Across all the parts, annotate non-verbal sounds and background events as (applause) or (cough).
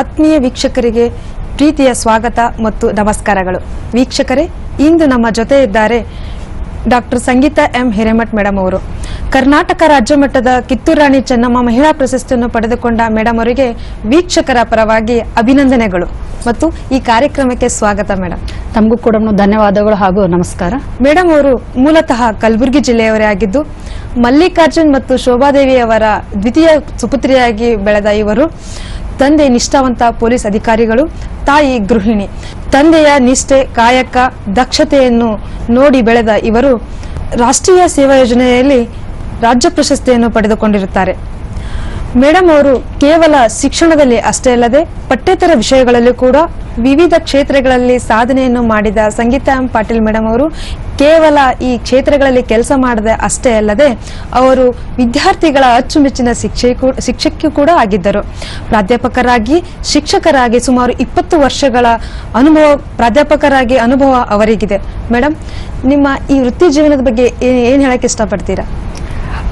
ಆತ್ಮೀಯ ವೀಕ್ಷಕರಿಗೆ ಪ್ರೀತಿಯ ಸ್ವಾಗತ ಮತ್ತು ನಮಸ್ಕಾರಗಳು. ವೀಕ್ಷಕರೇ ಇಂದು ನಮ್ಮ ಜೊತೆ ಇದ್ದಾರೆ doctor Sangeetha M. Hiremath madam ಅವರು. ಕರ್ನಾಟಕ ರಾಜ್ಯ ಮಟ್ಟದ ಕಿತ್ತೂರು ರಾಣಿ ಚೆನ್ನಮ್ಮ ಮಹಿಳಾ ಪ್ರಶಸ್ತಿಯನ್ನು ಪಡೆದುಕೊಂಡ ಮೇಡಮ್ ಅವರಿಗೆ ವೀಕ್ಷಕರ ಪರವಾಗಿ ಅಭಿನಂದನೆಗಳು ಮತ್ತು ಈ ಕಾರ್ಯಕ್ರಮಕ್ಕೆ ಸ್ವಾಗತ ಮೇಡಮ್ ತಮಗೂ ಕೂಡ ಧನ್ಯವಾದಗಳು ಹಾಗೂ ನಮಸ್ಕಾರ. ಮೇಡಮ್ ಅವರು ಮೂಲತಃ ಕಲಬುರಗಿ ಜಿಲ್ಲೆಯವರೇ ಆಗಿದ್ದು ಮಲ್ಲಿಕಾರ್ಜುನ್ ಮತ್ತು ಶೋಭಾದೇವಿಯವರ ದ್ವಿತೀಯ ಸುಪುತ್ರಿಯಾಗಿ ಬೆಳೆದ ಇವರು. ತಂದೆ ನಿಷ್ಠಾವಂತ ಪೊಲೀಸ್ ಅಧಿಕಾರಿಗಳು, ತಾಯಿ ಗೃಹಿಣಿ. ತಂದೆಯ ನಿಷ್ಠೆ, ಕಾಯಕ, ದಕ್ಷತೆಯನ್ನು ನೋಡಿ ಬೆಳೆದ ಇವರು ರಾಷ್ಟ್ರೀಯ ಸೇವಾ ಯೋಜನೆಯಲ್ಲಿ ರಾಜ್ಯ ಪ್ರಶಸ್ತಿಯನ್ನು ಪಡೆದುಕೊಂಡಿರುತ್ತಾರೆ. ಮೇಡಮ್ ಅವರು ಕೇವಲ ಶಿಕ್ಷಣದಲ್ಲಿ ಅಷ್ಟೇ ಅಲ್ಲದೆ ಪಠ್ಯೇತರ ವಿಷಯಗಳಲ್ಲಿ ಕೂಡ ವಿವಿಧ ಕ್ಷೇತ್ರಗಳಲ್ಲಿ ಸಾಧನೆಯನ್ನು ಮಾಡಿದ ಸಂಗೀತಾ ಎಂ ಪಾಟೀಲ್ ಮೇಡಮ್ ಅವರು ಕೇವಲ ಈ ಕ್ಷೇತ್ರಗಳಲ್ಲಿ ಕೆಲಸ ಮಾಡದೆ ಅಷ್ಟೇ ಅಲ್ಲದೆ ಅವರು ವಿದ್ಯಾರ್ಥಿಗಳ ಅಚ್ಚುಮೆಚ್ಚಿನ ಶಿಕ್ಷಕಿ ಶಿಕ್ಷಕಿ ಕೂಡ ಆಗಿದ್ದರು. ಪ್ರಾಧ್ಯಾಪಕರಾಗಿ ಶಿಕ್ಷಕರಾಗಿ ಸುಮಾರು ಇಪ್ಪತ್ತು ವರ್ಷಗಳ ಅನುಭವ, ಪ್ರಾಧ್ಯಾಪಕರಾಗಿ ಅನುಭವ ಅವರಿಗಿದೆ. ಮೇಡಮ್ ನಿಮ್ಮ ಈ ವೃತ್ತಿ ಜೀವನದ ಬಗ್ಗೆ ಏನು ಹೇಳಕ್ಕೆ ಹೇಳಕ್ ಇಷ್ಟಪಡ್ತೀರಾ?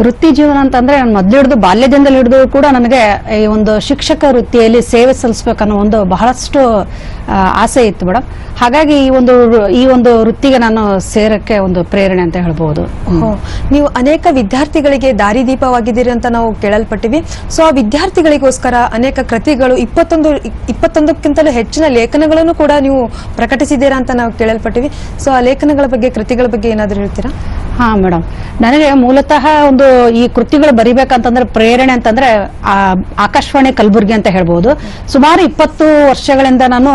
ವೃತ್ತಿ ಜೀವನ ಅಂತಂದ್ರೆ ನಾನು ಮೊದ್ಲು ಹಿಡಿದು ಬಾಲ್ಯದಿಂದಲೂ ಹಿಡಿದು ಕೂಡ ನನಗೆ ಈ ಒಂದು ಶಿಕ್ಷಕ ವೃತ್ತಿಯಲ್ಲಿ ಸೇವೆ ಸಲ್ಲಿಸ್ಬೇಕನ್ನೋ ಒಂದು ಬಹಳಷ್ಟು ಆಸೆ ಇತ್ತು ಮೇಡಮ್. ಹಾಗಾಗಿ ಈ ಒಂದು ಈ ಒಂದು ವೃತ್ತಿಗೆ ನಾನು ಸೇರಕ್ಕೆ ಒಂದು ಪ್ರೇರಣೆ ಅಂತ ಹೇಳ್ಬೋದು. ನೀವು ಅನೇಕ ವಿದ್ಯಾರ್ಥಿಗಳಿಗೆ ದಾರಿದೀಪವಾಗಿದ್ದೀರಿ ಅಂತ ನಾವು ಕೇಳಲ್ಪಟ್ಟಿವಿ. ಸೊ ಆ ವಿದ್ಯಾರ್ಥಿಗಳಿಗೋಸ್ಕರ ಅನೇಕ ಕೃತಿಗಳು ಇಪ್ಪತ್ತೊಂದು ಇಪ್ಪತ್ತೊಂದಕ್ಕಿಂತಲೂ ಹೆಚ್ಚಿನ ಲೇಖನಗಳನ್ನು ಕೂಡ ನೀವು ಪ್ರಕಟಿಸಿದ್ದೀರಾ ಅಂತ ನಾವು ಕೇಳಲ್ಪಟ್ಟಿವಿ. ಸೊ ಆ ಲೇಖನಗಳ ಬಗ್ಗೆ ಕೃತಿಗಳ ಬಗ್ಗೆ ಏನಾದರೂ ಹೇಳ್ತೀರಾ? ಹಾ ಮೇಡಮ್. ನನಗೆ ಮೂಲತಃ ಒಂದು ಈ ಕೃತಿಗಳು ಬರಿಬೇಕಂತಂದ್ರೆ ಪ್ರೇರಣೆ ಅಂತಂದ್ರೆ ಆ, ಆಕಾಶವಾಣಿ ಕಲಬುರ್ಗಿ ಅಂತ ಹೇಳ್ಬೋದು. ಸುಮಾರು ಇಪ್ಪತ್ತು ವರ್ಷಗಳಿಂದ ನಾನು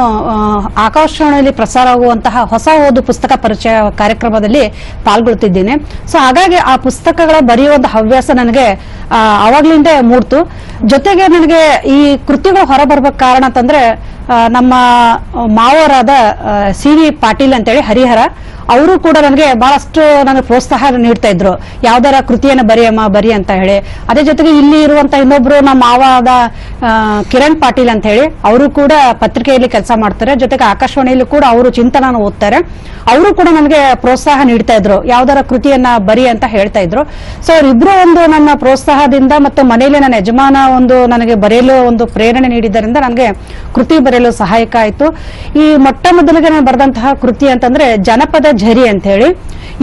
ಆಕಾಶವಾಣಿಯಲ್ಲಿ ಪ್ರಸಾರ ಆಗುವಂತಹ ಹೊಸ ಓದು ಪುಸ್ತಕ ಪರಿಚಯ ಕಾರ್ಯಕ್ರಮದಲ್ಲಿ ಪಾಲ್ಗೊಳ್ತಿದ್ದೇನೆ. ಸೊ ಹಾಗಾಗಿ ಆ ಪುಸ್ತಕಗಳ ಬರೆಯುವಂತಹ ಹವ್ಯಾಸ ನನಗೆ ಅವಾಗ್ಲಿಂದ ಮೂಡ್ತು. ಜೊತೆಗೆ ನನಗೆ ಈ ಕೃತಿಗಳು ಹೊರ ಬರ್ಬೇಕು ಕಾರಣ ಅಂತಂದ್ರೆ ನಮ್ಮ ಮಾವರಾದ ಸಿ ವಿ ಪಾಟೀಲ್ ಅಂತೇಳಿ ಹರಿಹರ ಅವರು ಕೂಡ ನನಗೆ ಬಹಳಷ್ಟು ನನಗೆ ಪ್ರೋತ್ಸಾಹ ನೀಡ್ತಾ ಇದ್ರು. ಯಾವ್ದಾರ ಕೃತಿಯನ್ನು ಬರೆಯಮ್ಮ, ಬರಿ ಅಂತ ಹೇಳಿ. ಅದೇ ಜೊತೆಗೆ ಇಲ್ಲಿ ಇರುವಂತ ಇನ್ನೊಬ್ರು ನಮ್ಮ ಮಾವಾದ ಕಿರಣ್ ಪಾಟೀಲ್ ಅಂತ ಹೇಳಿ, ಅವರು ಕೂಡ ಪತ್ರಿಕೆಯಲ್ಲಿ ಕೆಲಸ ಮಾಡ್ತಾರೆ. ಜೊತೆಗೆ ಆಕಾಶವಾಣಿಯಲ್ಲಿ ಕೂಡ ಅವರು ಚಿಂತನ ಓದ್ತಾರೆ. ಅವರು ಕೂಡ ನನಗೆ ಪ್ರೋತ್ಸಾಹ ನೀಡ್ತಾ ಇದ್ರು. ಯಾವ್ದಾರ ಕೃತಿಯನ್ನ ಬರಿ ಅಂತ ಹೇಳ್ತಾ ಇದ್ರು. ಸೊ ಅವರಿಬ್ರು ಒಂದು ನನ್ನ ಪ್ರೋತ್ಸಾಹದಿಂದ ಮತ್ತು ಮನೆಯಲ್ಲಿ ನನ್ನ ಯಜಮಾನ ಒಂದು ನನಗೆ ಬರೆಯಲು ಒಂದು ಪ್ರೇರಣೆ ನೀಡಿದ್ದರಿಂದ ನನಗೆ ಕೃತಿ ಬರೆಯಲು ಸಹಾಯಕ ಆಯಿತು. ಈ ಮೊಟ್ಟ ಮೊದಲಿಗೆ ನಾನು ಬರೆದಂತಹ ಕೃತಿ ಅಂತಂದ್ರೆ, ಜನಪದ ಝರಿ ಅಂತ ಹೇಳಿ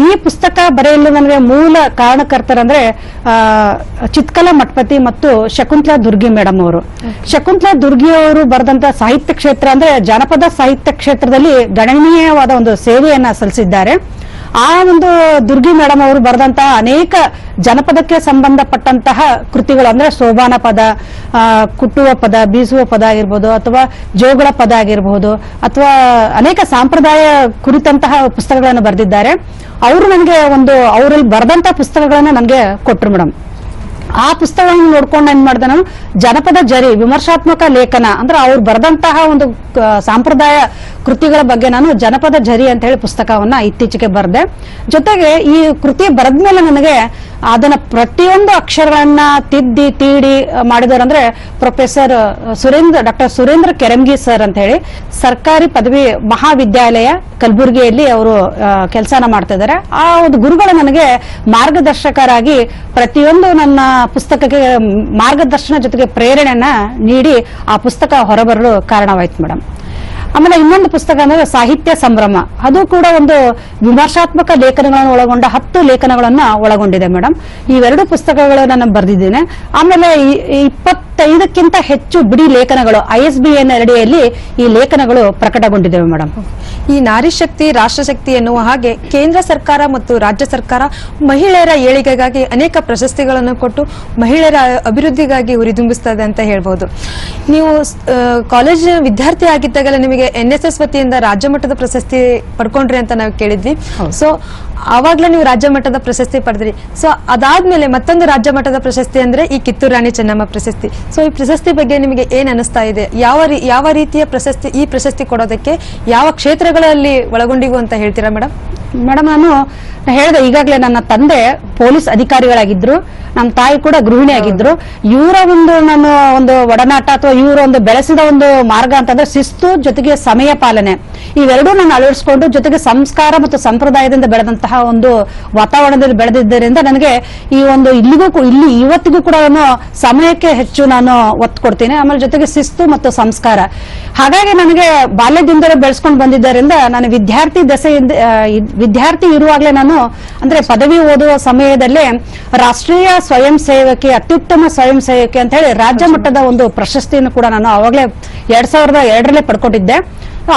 ಈ ಪುಸ್ತಕ ಬರೆಯಲು ನನಗೆ ಮೂಲ ಕಾರಣಕರ್ತರಂದ್ರೆ ಆ, ಚಿತ್ಕಲಾ ಮಠಪತಿ ಮತ್ತು ಶಕುಂತಲಾ ದುರ್ಗಿ ಮೇಡಮ್ ಅವರು. ಶಕುಂತಲಾ ದುರ್ಗಿ ಅವರು ಬರೆದಂತ ಸಾಹಿತ್ಯ ಕ್ಷೇತ್ರ ಅಂದ್ರೆ ಜನಪದ ಸಾಹಿತ್ಯ ಕ್ಷೇತ್ರದಲ್ಲಿ ಗಣನೀಯವಾದ ಒಂದು ಸೇವೆಯನ್ನ ಸಲ್ಲಿಸಿದ್ದಾರೆ. ಆ ಒಂದು ದುರ್ಗಿ ಮೇಡಮ್ ಅವರು ಬರೆದಂತಹ ಅನೇಕ ಜನಪದಕ್ಕೆ ಸಂಬಂಧಪಟ್ಟಂತಹ ಕೃತಿಗಳು, ಅಂದ್ರೆ ಸೋಬಾನ ಪದ ಕುಟ್ಟುವ ಪದ, ಬೀಸುವ ಪದ ಆಗಿರ್ಬೋದು, ಅಥವಾ ಜೋಗಳ ಪದ ಆಗಿರಬಹುದು ಅಥವಾ ಅನೇಕ ಸಂಪ್ರದಾಯ ಕುರಿತಂತಹ ಪುಸ್ತಕಗಳನ್ನು ಬರೆದಿದ್ದಾರೆ. ಅವರು ನನಗೆ ಒಂದು, ಅವರಲ್ಲಿ ಬರೆದಂತಹ ಪುಸ್ತಕಗಳನ್ನ ನನಗೆ ಕೊಟ್ಟರು ಮೇಡಮ್ ಆ ಪುಸ್ತಕವನ್ನು ನೋಡ್ಕೊಂಡು ಏನ್ ಮಾಡ್ದೆ ನಾನು? ಜನಪದ ಜರಿ, ವಿಮರ್ಶಾತ್ಮಕ ಲೇಖನ, ಅಂದ್ರೆ ಅವ್ರು ಬರೆದಂತಹ ಒಂದು ಸಾಂಪ್ರದಾಯ ಕೃತಿಗಳ ಬಗ್ಗೆ ನಾನು ಜನಪದ ಜರಿ ಅಂತ ಹೇಳಿ ಪುಸ್ತಕವನ್ನ ಇತ್ತೀಚೆಗೆ ಬರೆದೆ. ಜೊತೆಗೆ ಈ ಕೃತಿ ಬರೆದ್ಮೇಲೆ ನನಗೆ ಅದನ್ನ ಪ್ರತಿಯೊಂದು ಅಕ್ಷರಗಳನ್ನ ತಿದ್ದಿ, ತೀಡಿ ಮಾಡಿದಾರಂದ್ರೆ professor Surendra, doctor Surendra Kerangi sir ಅಂತ ಹೇಳಿ ಸರ್ಕಾರಿ ಪದವಿ ಮಹಾವಿದ್ಯಾಲಯ ಕಲಬುರಗಿಯಲ್ಲಿ ಅವರು ಕೆಲಸನ ಮಾಡ್ತಾ ಇದ್ದಾರೆ. ಆ ಒಂದು ಗುರುಗಳು ನನಗೆ ಮಾರ್ಗದರ್ಶಕರಾಗಿ ಪ್ರತಿಯೊಂದು ನನ್ನ ಪುಸ್ತಕಕ್ಕೆ, ಮಾರ್ಗದರ್ಶನ ಜೊತೆಗೆ ಪ್ರೇರಣೆಯನ್ನ ನೀಡಿ ಆ ಪುಸ್ತಕ ಹೊರಬರಲು ಕಾರಣವಾಯ್ತು ಮೇಡಮ್ ಆಮೇಲೆ ಇನ್ನೊಂದು ಪುಸ್ತಕ ಅಂದ್ರೆ ಸಾಹಿತ್ಯ ಸಂಭ್ರಮ. ಅದು ಕೂಡ ಒಂದು ವಿಮರ್ಶಾತ್ಮಕ ಲೇಖನಗಳನ್ನು ಒಳಗೊಂಡ ಹತ್ತು ಲೇಖನಗಳನ್ನ ಒಳಗೊಂಡಿದೆ ಮೇಡಮ್ ಇವೆರಡು ಪುಸ್ತಕಗಳು ನಾನು ಬರೆದಿದ್ದೇನೆ. ಆಮೇಲೆ ಈ- ಇಪ್ಪತ್ತೈದಕ್ಕಿಂತ ಹೆಚ್ಚು ಬಿಡಿ ಲೇಖನಗಳು ಐ ಎಸ್ ಬಿ ಎನ್ ಅಡಿಯಲ್ಲಿ ಈ ಲೇಖನಗಳು ಪ್ರಕಟಗೊಂಡಿದ್ದೇವೆ ಮೇಡಮ್ ಈ ನಾರಿ ಶಕ್ತಿ ರಾಷ್ಟ್ರಶಕ್ತಿ ಎನ್ನುವ ಹಾಗೆ ಕೇಂದ್ರ ಸರ್ಕಾರ ಮತ್ತು ರಾಜ್ಯ ಸರ್ಕಾರ ಮಹಿಳೆಯರ ಏಳಿಗೆಗಾಗಿ ಅನೇಕ ಪ್ರಶಸ್ತಿಗಳನ್ನು ಕೊಟ್ಟು ಮಹಿಳೆಯರ ಅಭಿವೃದ್ಧಿಗಾಗಿ ಹುರಿದುಂಬಿಸ್ತದೆ ಅಂತ ಹೇಳ್ಬೋದು. ನೀವು ಕಾಲೇಜ್ ಕಾಲೇಜಿನ ವಿದ್ಯಾರ್ಥಿ ಆಗಿದ್ದಾಗಲೇ ನಿಮಗೆ ಎನ್ ಎಸ್ ಎಸ್ ವತಿಯಿಂದ ರಾಜ್ಯ ಮಟ್ಟದ ಪ್ರಶಸ್ತಿ ಪಡ್ಕೊಂಡ್ರಿ ಅಂತ ನಾವು ಕೇಳಿದ್ವಿ. ಸೊ ಆವಾಗ್ಲೇ ನೀವು ರಾಜ್ಯ ಮಟ್ಟದ ಪ್ರಶಸ್ತಿ ಪಡೆದ್ರಿ. ಸೊ ಅದಾದ್ಮೇಲೆ ಮತ್ತೊಂದು ರಾಜ್ಯ ಮಟ್ಟದ ಪ್ರಶಸ್ತಿ ಅಂದ್ರೆ ಈ ಕಿತ್ತೂರು ರಾಣಿ ಚೆನ್ನಮ್ಮ ಪ್ರಶಸ್ತಿ. ಸೊ ಈ ಪ್ರಶಸ್ತಿ ಬಗ್ಗೆ ನಿಮಗೆ ಏನ್ ಅನಿಸ್ತಾ ಇದೆ? ಯಾವ ಯಾವ ರೀತಿಯ ಪ್ರಶಸ್ತಿ, ಈ ಪ್ರಶಸ್ತಿ ಕೊಡೋದಕ್ಕೆ ಯಾವ ಕ್ಷೇತ್ರಗಳಲ್ಲಿ ಒಳಗೊಂಡಿವು ಅಂತ ಹೇಳ್ತೀರಾ ಮೇಡಮ್ ಮೇಡಮ್ ನಾನು ಹೇಳಿದೆ ಈಗಾಗಲೇ ನನ್ನ ತಂದೆ ಪೊಲೀಸ್ ಅಧಿಕಾರಿಗಳಾಗಿದ್ರು ನಮ್ಮ ತಾಯಿ ಕೂಡ ಗೃಹಿಣಿ ಆಗಿದ್ರು. ಇವರ ಒಂದು ನಾನು ಒಂದು ಒಡನಾಟ ಅಥವಾ ಇವರ ಒಂದು ಬೆಳೆಸಿದ ಒಂದು ಮಾರ್ಗ ಅಂತಂದ್ರೆ ಶಿಸ್ತು ಜೊತೆಗೆ ಸಮಯ ಪಾಲನೆ. ಇವೆರಡೂ ನಾನು ಅಳವಡಿಸಿಕೊಂಡು ಜೊತೆಗೆ ಸಂಸ್ಕಾರ ಮತ್ತು ಸಂಪ್ರದಾಯದಿಂದ ಬೆಳೆದಂತಹ ಒಂದು ವಾತಾವರಣದಲ್ಲಿ ಬೆಳೆದಿದ್ದರಿಂದ ನನಗೆ ಈ ಒಂದು ಇಲ್ಲಿಗೂ ಇಲ್ಲಿ ಇವತ್ತಿಗೂ ಕೂಡ ನಾನು ಸಮಯಕ್ಕೆ ಹೆಚ್ಚು ನಾನು ಒತ್ತು ಕೊಡ್ತೀನಿ. ಆಮೇಲೆ ಜೊತೆಗೆ ಶಿಸ್ತು ಮತ್ತು ಸಂಸ್ಕಾರ. ಹಾಗಾಗಿ ನನಗೆ ಬಾಲ್ಯದಿಂದಲೇ ಬೆಳೆಸ್ಕೊಂಡು ಬಂದಿದ್ದರಿಂದ ನಾನು ವಿದ್ಯಾರ್ಥಿ ದೆಸೆಯಿಂದ ವಿದ್ಯಾರ್ಥಿ ಇರುವಾಗಲೇ ನಾನು ಅಂದ್ರೆ ಪದವಿ ಓದುವ ಸಮಯದಲ್ಲೇ ರಾಷ್ಟ್ರೀಯ ಸ್ವಯಂ ಸೇವಕಿ ಅತ್ಯುತ್ತಮ ಸ್ವಯಂ ಸೇವಕಿ ಅಂತ ಹೇಳಿ ರಾಜ್ಯ ಮಟ್ಟದ ಒಂದು ಪ್ರಶಸ್ತಿಯನ್ನು ಕೂಡ ನಾನು ಅವಾಗಲೇ ಎರಡ್ ಸಾವಿರದ ಎರಡರಲ್ಲೇ ಪಡ್ಕೊಂಡಿದ್ದೆ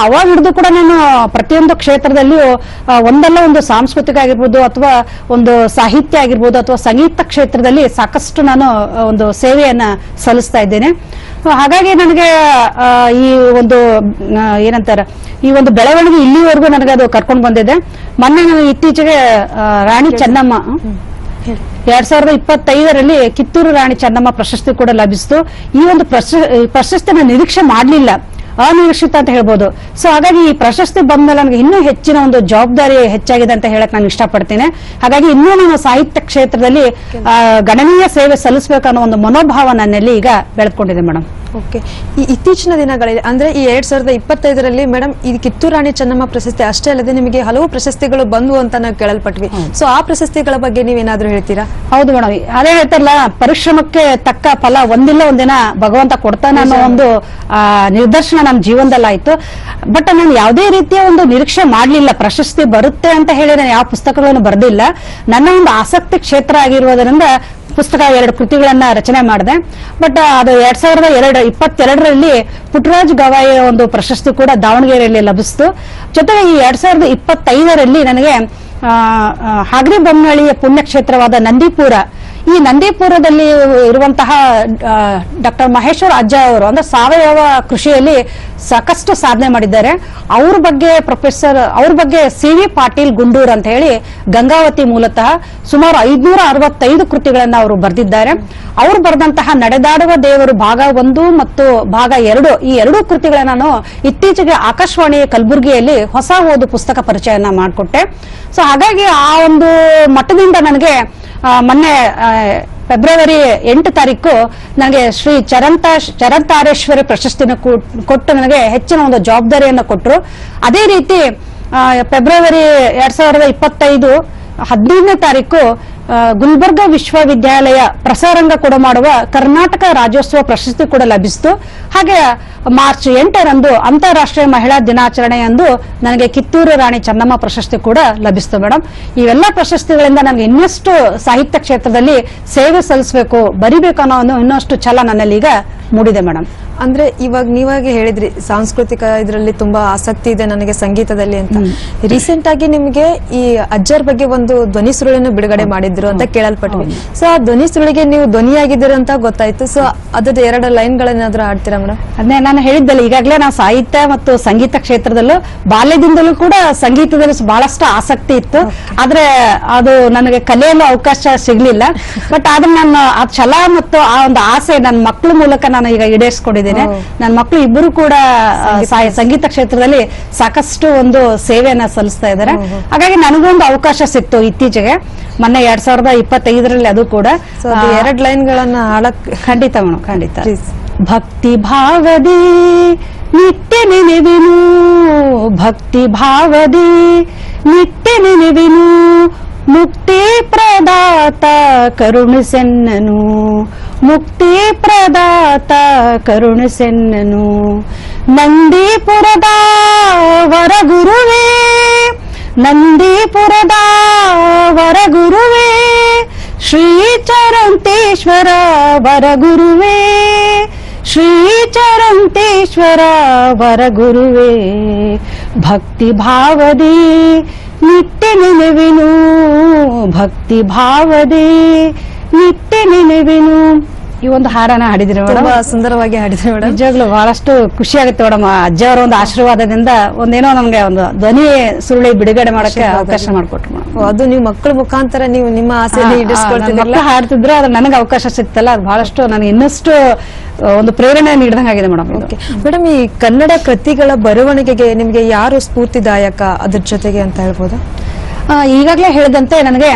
ಅವಾಗ ಹಿಡಿದು ಕೂಡ ನಾನು ಪ್ರತಿಯೊಂದು ಕ್ಷೇತ್ರದಲ್ಲಿಯೂ ಒಂದಲ್ಲ ಒಂದು ಸಾಂಸ್ಕೃತಿಕ ಆಗಿರ್ಬೋದು ಅಥವಾ ಒಂದು ಸಾಹಿತ್ಯ ಆಗಿರ್ಬೋದು ಅಥವಾ ಸಂಗೀತ ಕ್ಷೇತ್ರದಲ್ಲಿ ಸಾಕಷ್ಟು ನಾನು ಒಂದು ಸೇವೆಯನ್ನ ಸಲ್ಲಿಸ್ತಾ ಇದ್ದೇನೆ. ಆ, ಹಾಗಾಗಿ ನನಗೆ ಈ ಒಂದು ಏನಂತಾರೆ ಈ ಒಂದು ಬೆಳವಣಿಗೆ ಇಲ್ಲಿವರೆಗೂ ನನಗೆ ಅದು ಕರ್ಕೊಂಡು ಬಂದಿದೆ. ಮೊನ್ನೆ ನಾನು ಇತ್ತೀಚೆಗೆ ರಾಣಿ ಚೆನ್ನಮ್ಮ ಎರಡ್ ಸಾವಿರದ ಇಪ್ಪತ್ತೈದರಲ್ಲಿ ಕಿತ್ತೂರು ರಾಣಿ ಚೆನ್ನಮ್ಮ ಪ್ರಶಸ್ತಿ ಕೂಡ ಲಭಿಸಿತು. ಈ ಒಂದು ಪ್ರಶಸ್ತಿ ಪ್ರಶಸ್ತಿನ ನಿರೀಕ್ಷೆ ಮಾಡಲಿಲ್ಲ. ಅನಿರೀಕ್ಷಿತ ಅಂತ ಹೇಳ್ಬೋದು. ಸೊ ಹಾಗಾಗಿ ಈ ಪ್ರಶಸ್ತಿ ಬಂದ್ಮೇಲೆ ನನಗೆ ಇನ್ನೂ ಹೆಚ್ಚಿನ ಒಂದು ಜವಾಬ್ದಾರಿ ಹೆಚ್ಚಾಗಿದೆ ಅಂತ ಹೇಳಕ್ ನಾನು ಇಷ್ಟಪಡ್ತೇನೆ. ಹಾಗಾಗಿ ಇನ್ನೂ ನಾನು ಸಾಹಿತ್ಯ ಕ್ಷೇತ್ರದಲ್ಲಿ ಗಣನೀಯ ಸೇವೆ ಸಲ್ಲಿಸಬೇಕನ್ನೋ ಒಂದು ಮನೋಭಾವ ನನ್ನಲ್ಲಿ ಈಗ ಬೆಳೆದುಕೊಂಡಿದೆ ಮೇಡಮ್. ಓಕೆ. ಈ ಇತ್ತೀಚಿನ ದಿನಗಳಲ್ಲಿ ಅಂದ್ರೆ ಈ ಎರಡ್ ಸಾವಿರದ ಇಪ್ಪತ್ತೈದರಲ್ಲಿ ಮೇಡಮ್ ಈ ಕಿತ್ತೂರು ರಾಣಿ ಚೆನ್ನಮ್ಮ ಪ್ರಶಸ್ತಿ ಅಷ್ಟೇ ಅಲ್ಲದೆ ನಿಮಗೆ ಹಲವು ಪ್ರಶಸ್ತಿಗಳು ಬಂದು ಅಂತ ನಾವು ಕೇಳಲ್ಪಟ್ವಿ. ಸೊ ಆ ಪ್ರಶಸ್ತಿಗಳ ಬಗ್ಗೆ ನೀವೇನಾದ್ರೂ ಹೇಳ್ತೀರಾ? ಹೌದು ಮೇಡಮ್ ಅದೇ ಹೇಳ್ತಾರಲ್ಲ ಪರಿಶ್ರಮಕ್ಕೆ ತಕ್ಕ ಫಲ ಒಂದಿಲ್ಲ ಒಂದಿನ ಭಗವಂತ ಕೊಡ್ತಾನೆ ಅನ್ನೋ ಒಂದು ನಿರ್ದರ್ಶನ ನಮ್ಮ ಜೀವನದಲ್ಲಿ ಆಯ್ತು ಬಟ್ ನಾನು ಯಾವುದೇ ರೀತಿಯ ಒಂದು ನಿರೀಕ್ಷೆ ಮಾಡಲಿಲ್ಲ. ಪ್ರಶಸ್ತಿ ಬರುತ್ತೆ ಅಂತ ಹೇಳಿ ನಾನು ಯಾವ ಪುಸ್ತಕಗಳನ್ನು ಬರೆದಿಲ್ಲ. ನನ್ನ ಒಂದು ಆಸಕ್ತಿ ಕ್ಷೇತ್ರ ಆಗಿರುವುದರಿಂದ ಪುಸ್ತಕ ಎರಡು ಕೃತಿಗಳನ್ನ ರಚನೆ ಮಾಡಿದೆ. ಬಟ್ ಅದು ಎರಡ್ ಸಾವಿರದ ಎರಡು, ಇಪ್ಪತ್ತೆರಡರಲ್ಲಿ ಪುಟ್ಟರಾಜ್ ಗವಾಯಿ ಒಂದು ಪ್ರಶಸ್ತಿ ಕೂಡ ದಾವಣಗೆರೆಯಲ್ಲಿ ಲಭಿಸಿತು. ಜೊತೆಗೆ ಈ ಎರಡ್ ಸಾವಿರದ ಇಪ್ಪತ್ತೈದರಲ್ಲಿ ನನಗೆ ಬೊಮ್ಮಳಿಯ ಹಾಗರಿ ಬೊಮ್ಮನಹಳ್ಳಿಯ ಪುಣ್ಯಕ್ಷೇತ್ರವಾದ ನಂದಿಪುರ ಈ ನಂದಿಪುರದಲ್ಲಿ ಇರುವಂತಹ ಡಾಕ್ಟರ್ ಮಹೇಶ್ವರ ಅಜ್ಜ ಅವರು, ಅಂದ್ರೆ ಸಾವಯವ ಕೃಷಿಯಲ್ಲಿ ಸಾಕಷ್ಟು ಸಾಧನೆ ಮಾಡಿದ್ದಾರೆ. ಅವ್ರ ಬಗ್ಗೆ ಪ್ರೊಫೆಸರ್, ಅವ್ರ ಬಗ್ಗೆ ಸಿ ವಿ ಪಾಟೀಲ್ ಗುಂಡೂರ್ ಅಂತ ಹೇಳಿ ಗಂಗಾವತಿ ಮೂಲತಃ ಸುಮಾರು ಐದ್ನೂರ ಅರವತ್ತೈದು ಕೃತಿಗಳನ್ನ ಅವರು ಬರೆದಿದ್ದಾರೆ. ಅವರು ಬರೆದಂತಹ ನಡೆದಾಡುವ ದೇವರು ಭಾಗ ಒಂದು ಮತ್ತು ಭಾಗ ಎರಡು. ಈ ಎರಡೂ ಕೃತಿಗಳನ್ನ ನಾನು ಇತ್ತೀಚೆಗೆ ಆಕಾಶವಾಣಿ ಕಲಬುರಗಿಯಲ್ಲಿ ಹೊಸ ಓದು ಪುಸ್ತಕ ಪರಿಚಯನ ಮಾಡಿಕೊಟ್ಟೆ. ಸೊ ಹಾಗಾಗಿ ಆ ಒಂದು ಮಠದಿಂದ ನನಗೆ ಮೊನ್ನೆ ಫೆಬ್ರವರಿ ಎಂಟು ತಾರೀಕು ನನಗೆ ಶ್ರೀ ಚರಂತ, ಚರಂತಾರೇಶ್ವರಿ ಪ್ರಶಸ್ತಿನ ಕೊಟ್ಟು ನನಗೆ ಹೆಚ್ಚಿನ ಒಂದು ಜವಾಬ್ದಾರಿಯನ್ನು ಕೊಟ್ಟರು ಅದೇ ರೀತಿ ಫೆಬ್ರವರಿ ಎರಡ್ ಸಾವಿರದ ಇಪ್ಪತ್ತೈದು ಹದಿನೈದನೇ ತಾರೀಕು ಗುಲ್ಬರ್ಗ ವಿಶ್ವವಿದ್ಯಾಲಯ ಪ್ರಸಾರಂಗ ಕೂಡ ಮಾಡುವ ಕರ್ನಾಟಕ ರಾಜ್ಯೋತ್ಸವ ಪ್ರಶಸ್ತಿ ಕೂಡ ಲಭಿಸಿತು. ಹಾಗೆ ಮಾರ್ಚ್ ಎಂಟರಂದು ಅಂತಾರಾಷ್ಟ್ರೀಯ ಮಹಿಳಾ ದಿನಾಚರಣೆಯಂದು ನನಗೆ ಕಿತ್ತೂರು ರಾಣಿ ಚೆನ್ನಮ್ಮ ಪ್ರಶಸ್ತಿ ಕೂಡ ಲಭಿಸಿತು ಮೇಡಮ್ ಇವೆಲ್ಲ ಪ್ರಶಸ್ತಿಗಳಿಂದ ನನಗೆ ಇನ್ನಷ್ಟು ಸಾಹಿತ್ಯ ಕ್ಷೇತ್ರದಲ್ಲಿ ಸೇವೆ ಸಲ್ಲಿಸಬೇಕು, ಬರಿಬೇಕು ಅನ್ನೋ ಇನ್ನಷ್ಟು ಛಲ ನನ್ನಲ್ಲಿ ಈಗ ಮೂಡಿದೆ ಮೇಡಮ್ ಅಂದ್ರೆ ಇವಾಗ ನೀವಾಗೆ ಹೇಳಿದ್ರಿ ಸಾಂಸ್ಕೃತಿಕ ಇದರಲ್ಲಿ ತುಂಬಾ ಆಸಕ್ತಿ ಇದೆ ನನಗೆ ಸಂಗೀತದಲ್ಲಿ ಅಂತ. ರೀಸೆಂಟ್ ಆಗಿ ನಿಮಗೆ ಈ ಅಜ್ಜರ್ ಬಗ್ಗೆ ಒಂದು ಧ್ವನಿ ಸುರುಳಿನ ಬಿಡುಗಡೆ ಮಾಡಿದ್ರು ಅಂತ ಕೇಳಲ್ಪಟ್ವಿ. ಸೊ ಆ ಧ್ವನಿ ಸುರುಳಿಗೆ ನೀವು ಧ್ವನಿಯಾಗಿದ್ದೀರ ಅಂತ ಗೊತ್ತಾಯ್ತು. ಸೊ ಅದ್ರದ್ದು ಎರಡು ಲೈನ್ ಗಳೇನಾದ್ರೂ ಆಡ್ತೀರಾ ಮೇಡಮ್ ಅದನ್ನೇ ನಾನು ಹೇಳಿದ್ದಲ್ಲ ಈಗಾಗಲೇ ನಾವು ಸಾಹಿತ್ಯ ಮತ್ತು ಸಂಗೀತ ಕ್ಷೇತ್ರದಲ್ಲೂ ಬಾಲ್ಯದಿಂದಲೂ ಕೂಡ ಸಂಗೀತದಲ್ಲಿ ಬಹಳಷ್ಟು ಆಸಕ್ತಿ ಇತ್ತು. ಆದ್ರೆ ಅದು ನನಗೆ ಕಲಿಯಲು ಅವಕಾಶ ಸಿಗ್ಲಿಲ್ಲ. (laughs) ಬಟ್ ಆದ್ರೆ ನಾನು ಆ ಛಲ ಮತ್ತು ಆ ಒಂದು ಆಸೆ ನನ್ನ ಮಕ್ಕಳ ಮೂಲಕ ನಾನು ಈಗ ಈಡೇರಿಸ್ಕೊಂಡಿದ್ದೇನೆ. ನನ್ನ ಮಕ್ಕಳು ಇಬ್ಬರು ಕೂಡ ಸಂಗೀತ. ಕ್ಷೇತ್ರದಲ್ಲಿ ಸಾಕಷ್ಟು ಒಂದು ಸೇವೆಯನ್ನ ಸಲ್ಲಿಸ್ತಾ ಇದ್ದಾರೆ. ಹಾಗಾಗಿ ನನಗೊಂದು ಅವಕಾಶ ಸಿಕ್ತು ಇತ್ತೀಚೆಗೆ. ಮೊನ್ನೆ ಎರಡ್ ಸಾವಿರದ ಇಪ್ಪತ್ತೈದರಲ್ಲಿ ಅದು ಕೂಡ. ಎರಡ್ ಲೈನ್ ಗಳನ್ನ ಹಾಡಕ್ ಖಂಡಿತ ಮೇಡಮ್ ಖಂಡಿತ. ಭಕ್ತಿ ಭಾವದಿ ನಿತ್ಯ ನೆನೆವಿನು. ಭಕ್ತಿ ಭಾವದಿ ನಿತ್ಯ ನೆನೆವಿನು. ಮುಕ್ತಿ ಪ್ರದಾತ ಕರುಣಿಸೆನ್ನನು. ಮುಕ್ತಿ ಪ್ರದಾತ ಕರುಣಿಸೆನ್ನನು ನಂದೀಪುರದ ವರಗುರುವೇ ನಂದೀಪುರದ ವರಗುರುವೇ ಶ್ರೀ ಚರಂತೇಶ್ವರ ವರಗುರುವೇ ಶ್ರೀ ಚರಂತೇಶ್ವರ ವರಗುರುವೇ ಭಕ್ತಿ ಭಾವದಿ ನಿತ್ಯ ನೆನೆವಿನು ಭಕ್ತಿ ಭಾವದಿ ನೆನವೇನು ಈ ಒಂದು ಹಾಡನ ಹಾಡಿದ್ರಿ ಮೇಡಮ್. ತುಂಬಾ ಸುಂದರವಾಗಿ ಹಾಡಿದ್ರಿ ಮೇಡಮ್. ನಿಜವಾಗ್ಲೂ ಬಹಳಷ್ಟು ಖುಷಿ ಆಗುತ್ತೆ ಮೇಡಮ್ ಅಜ್ಜವರ ಒಂದು ಆಶೀರ್ವಾದದಿಂದ ಒಂದೇನೋ ನಮ್ಗೆ ಒಂದು ಧ್ವನಿ ಸುರುಳಿ ಬಿಡುಗಡೆ ಮಾಡಕ್ಕೆ ಅವಕಾಶ ಮಾಡ್ಕೊಟ್ರು ಮೇಡಮ್. ಅದು ನೀವು ಮಕ್ಕಳ ಮುಖಾಂತರ ನೀವು ನಿಮ್ಮ ಆಸೆಯಲ್ಲಿ ಈಡೇರಿಸ್ಕೊಳ್ತಿದ್ರಲ್ಲ ಹಾಡ್ತಿದ್ರು ಅದು ನನಗೆ ಅವಕಾಶ ಸಿಕ್ತಲ್ಲ. ಅದು ಬಹಳಷ್ಟು ನನಗೆ ಇನ್ನಷ್ಟು ಒಂದು ಪ್ರೇರಣೆ ನೀಡಿದಂಗಾಗಿದೆ ಮೇಡಮ್ ಓಕೆ. ಮೇಡಮ್ ಈ ಕನ್ನಡ ಕೃತಿಗಳ ಬರವಣಿಗೆಗೆ ನಿಮಗೆ ಯಾರು ಸ್ಫೂರ್ತಿದಾಯಕ ಅದ್ರ ಜೊತೆಗೆ ಅಂತ ಹೇಳ್ಬೋದು? ಈಗಾಗಲೇ ಹೇಳಿದಂತೆ ನನಗೆ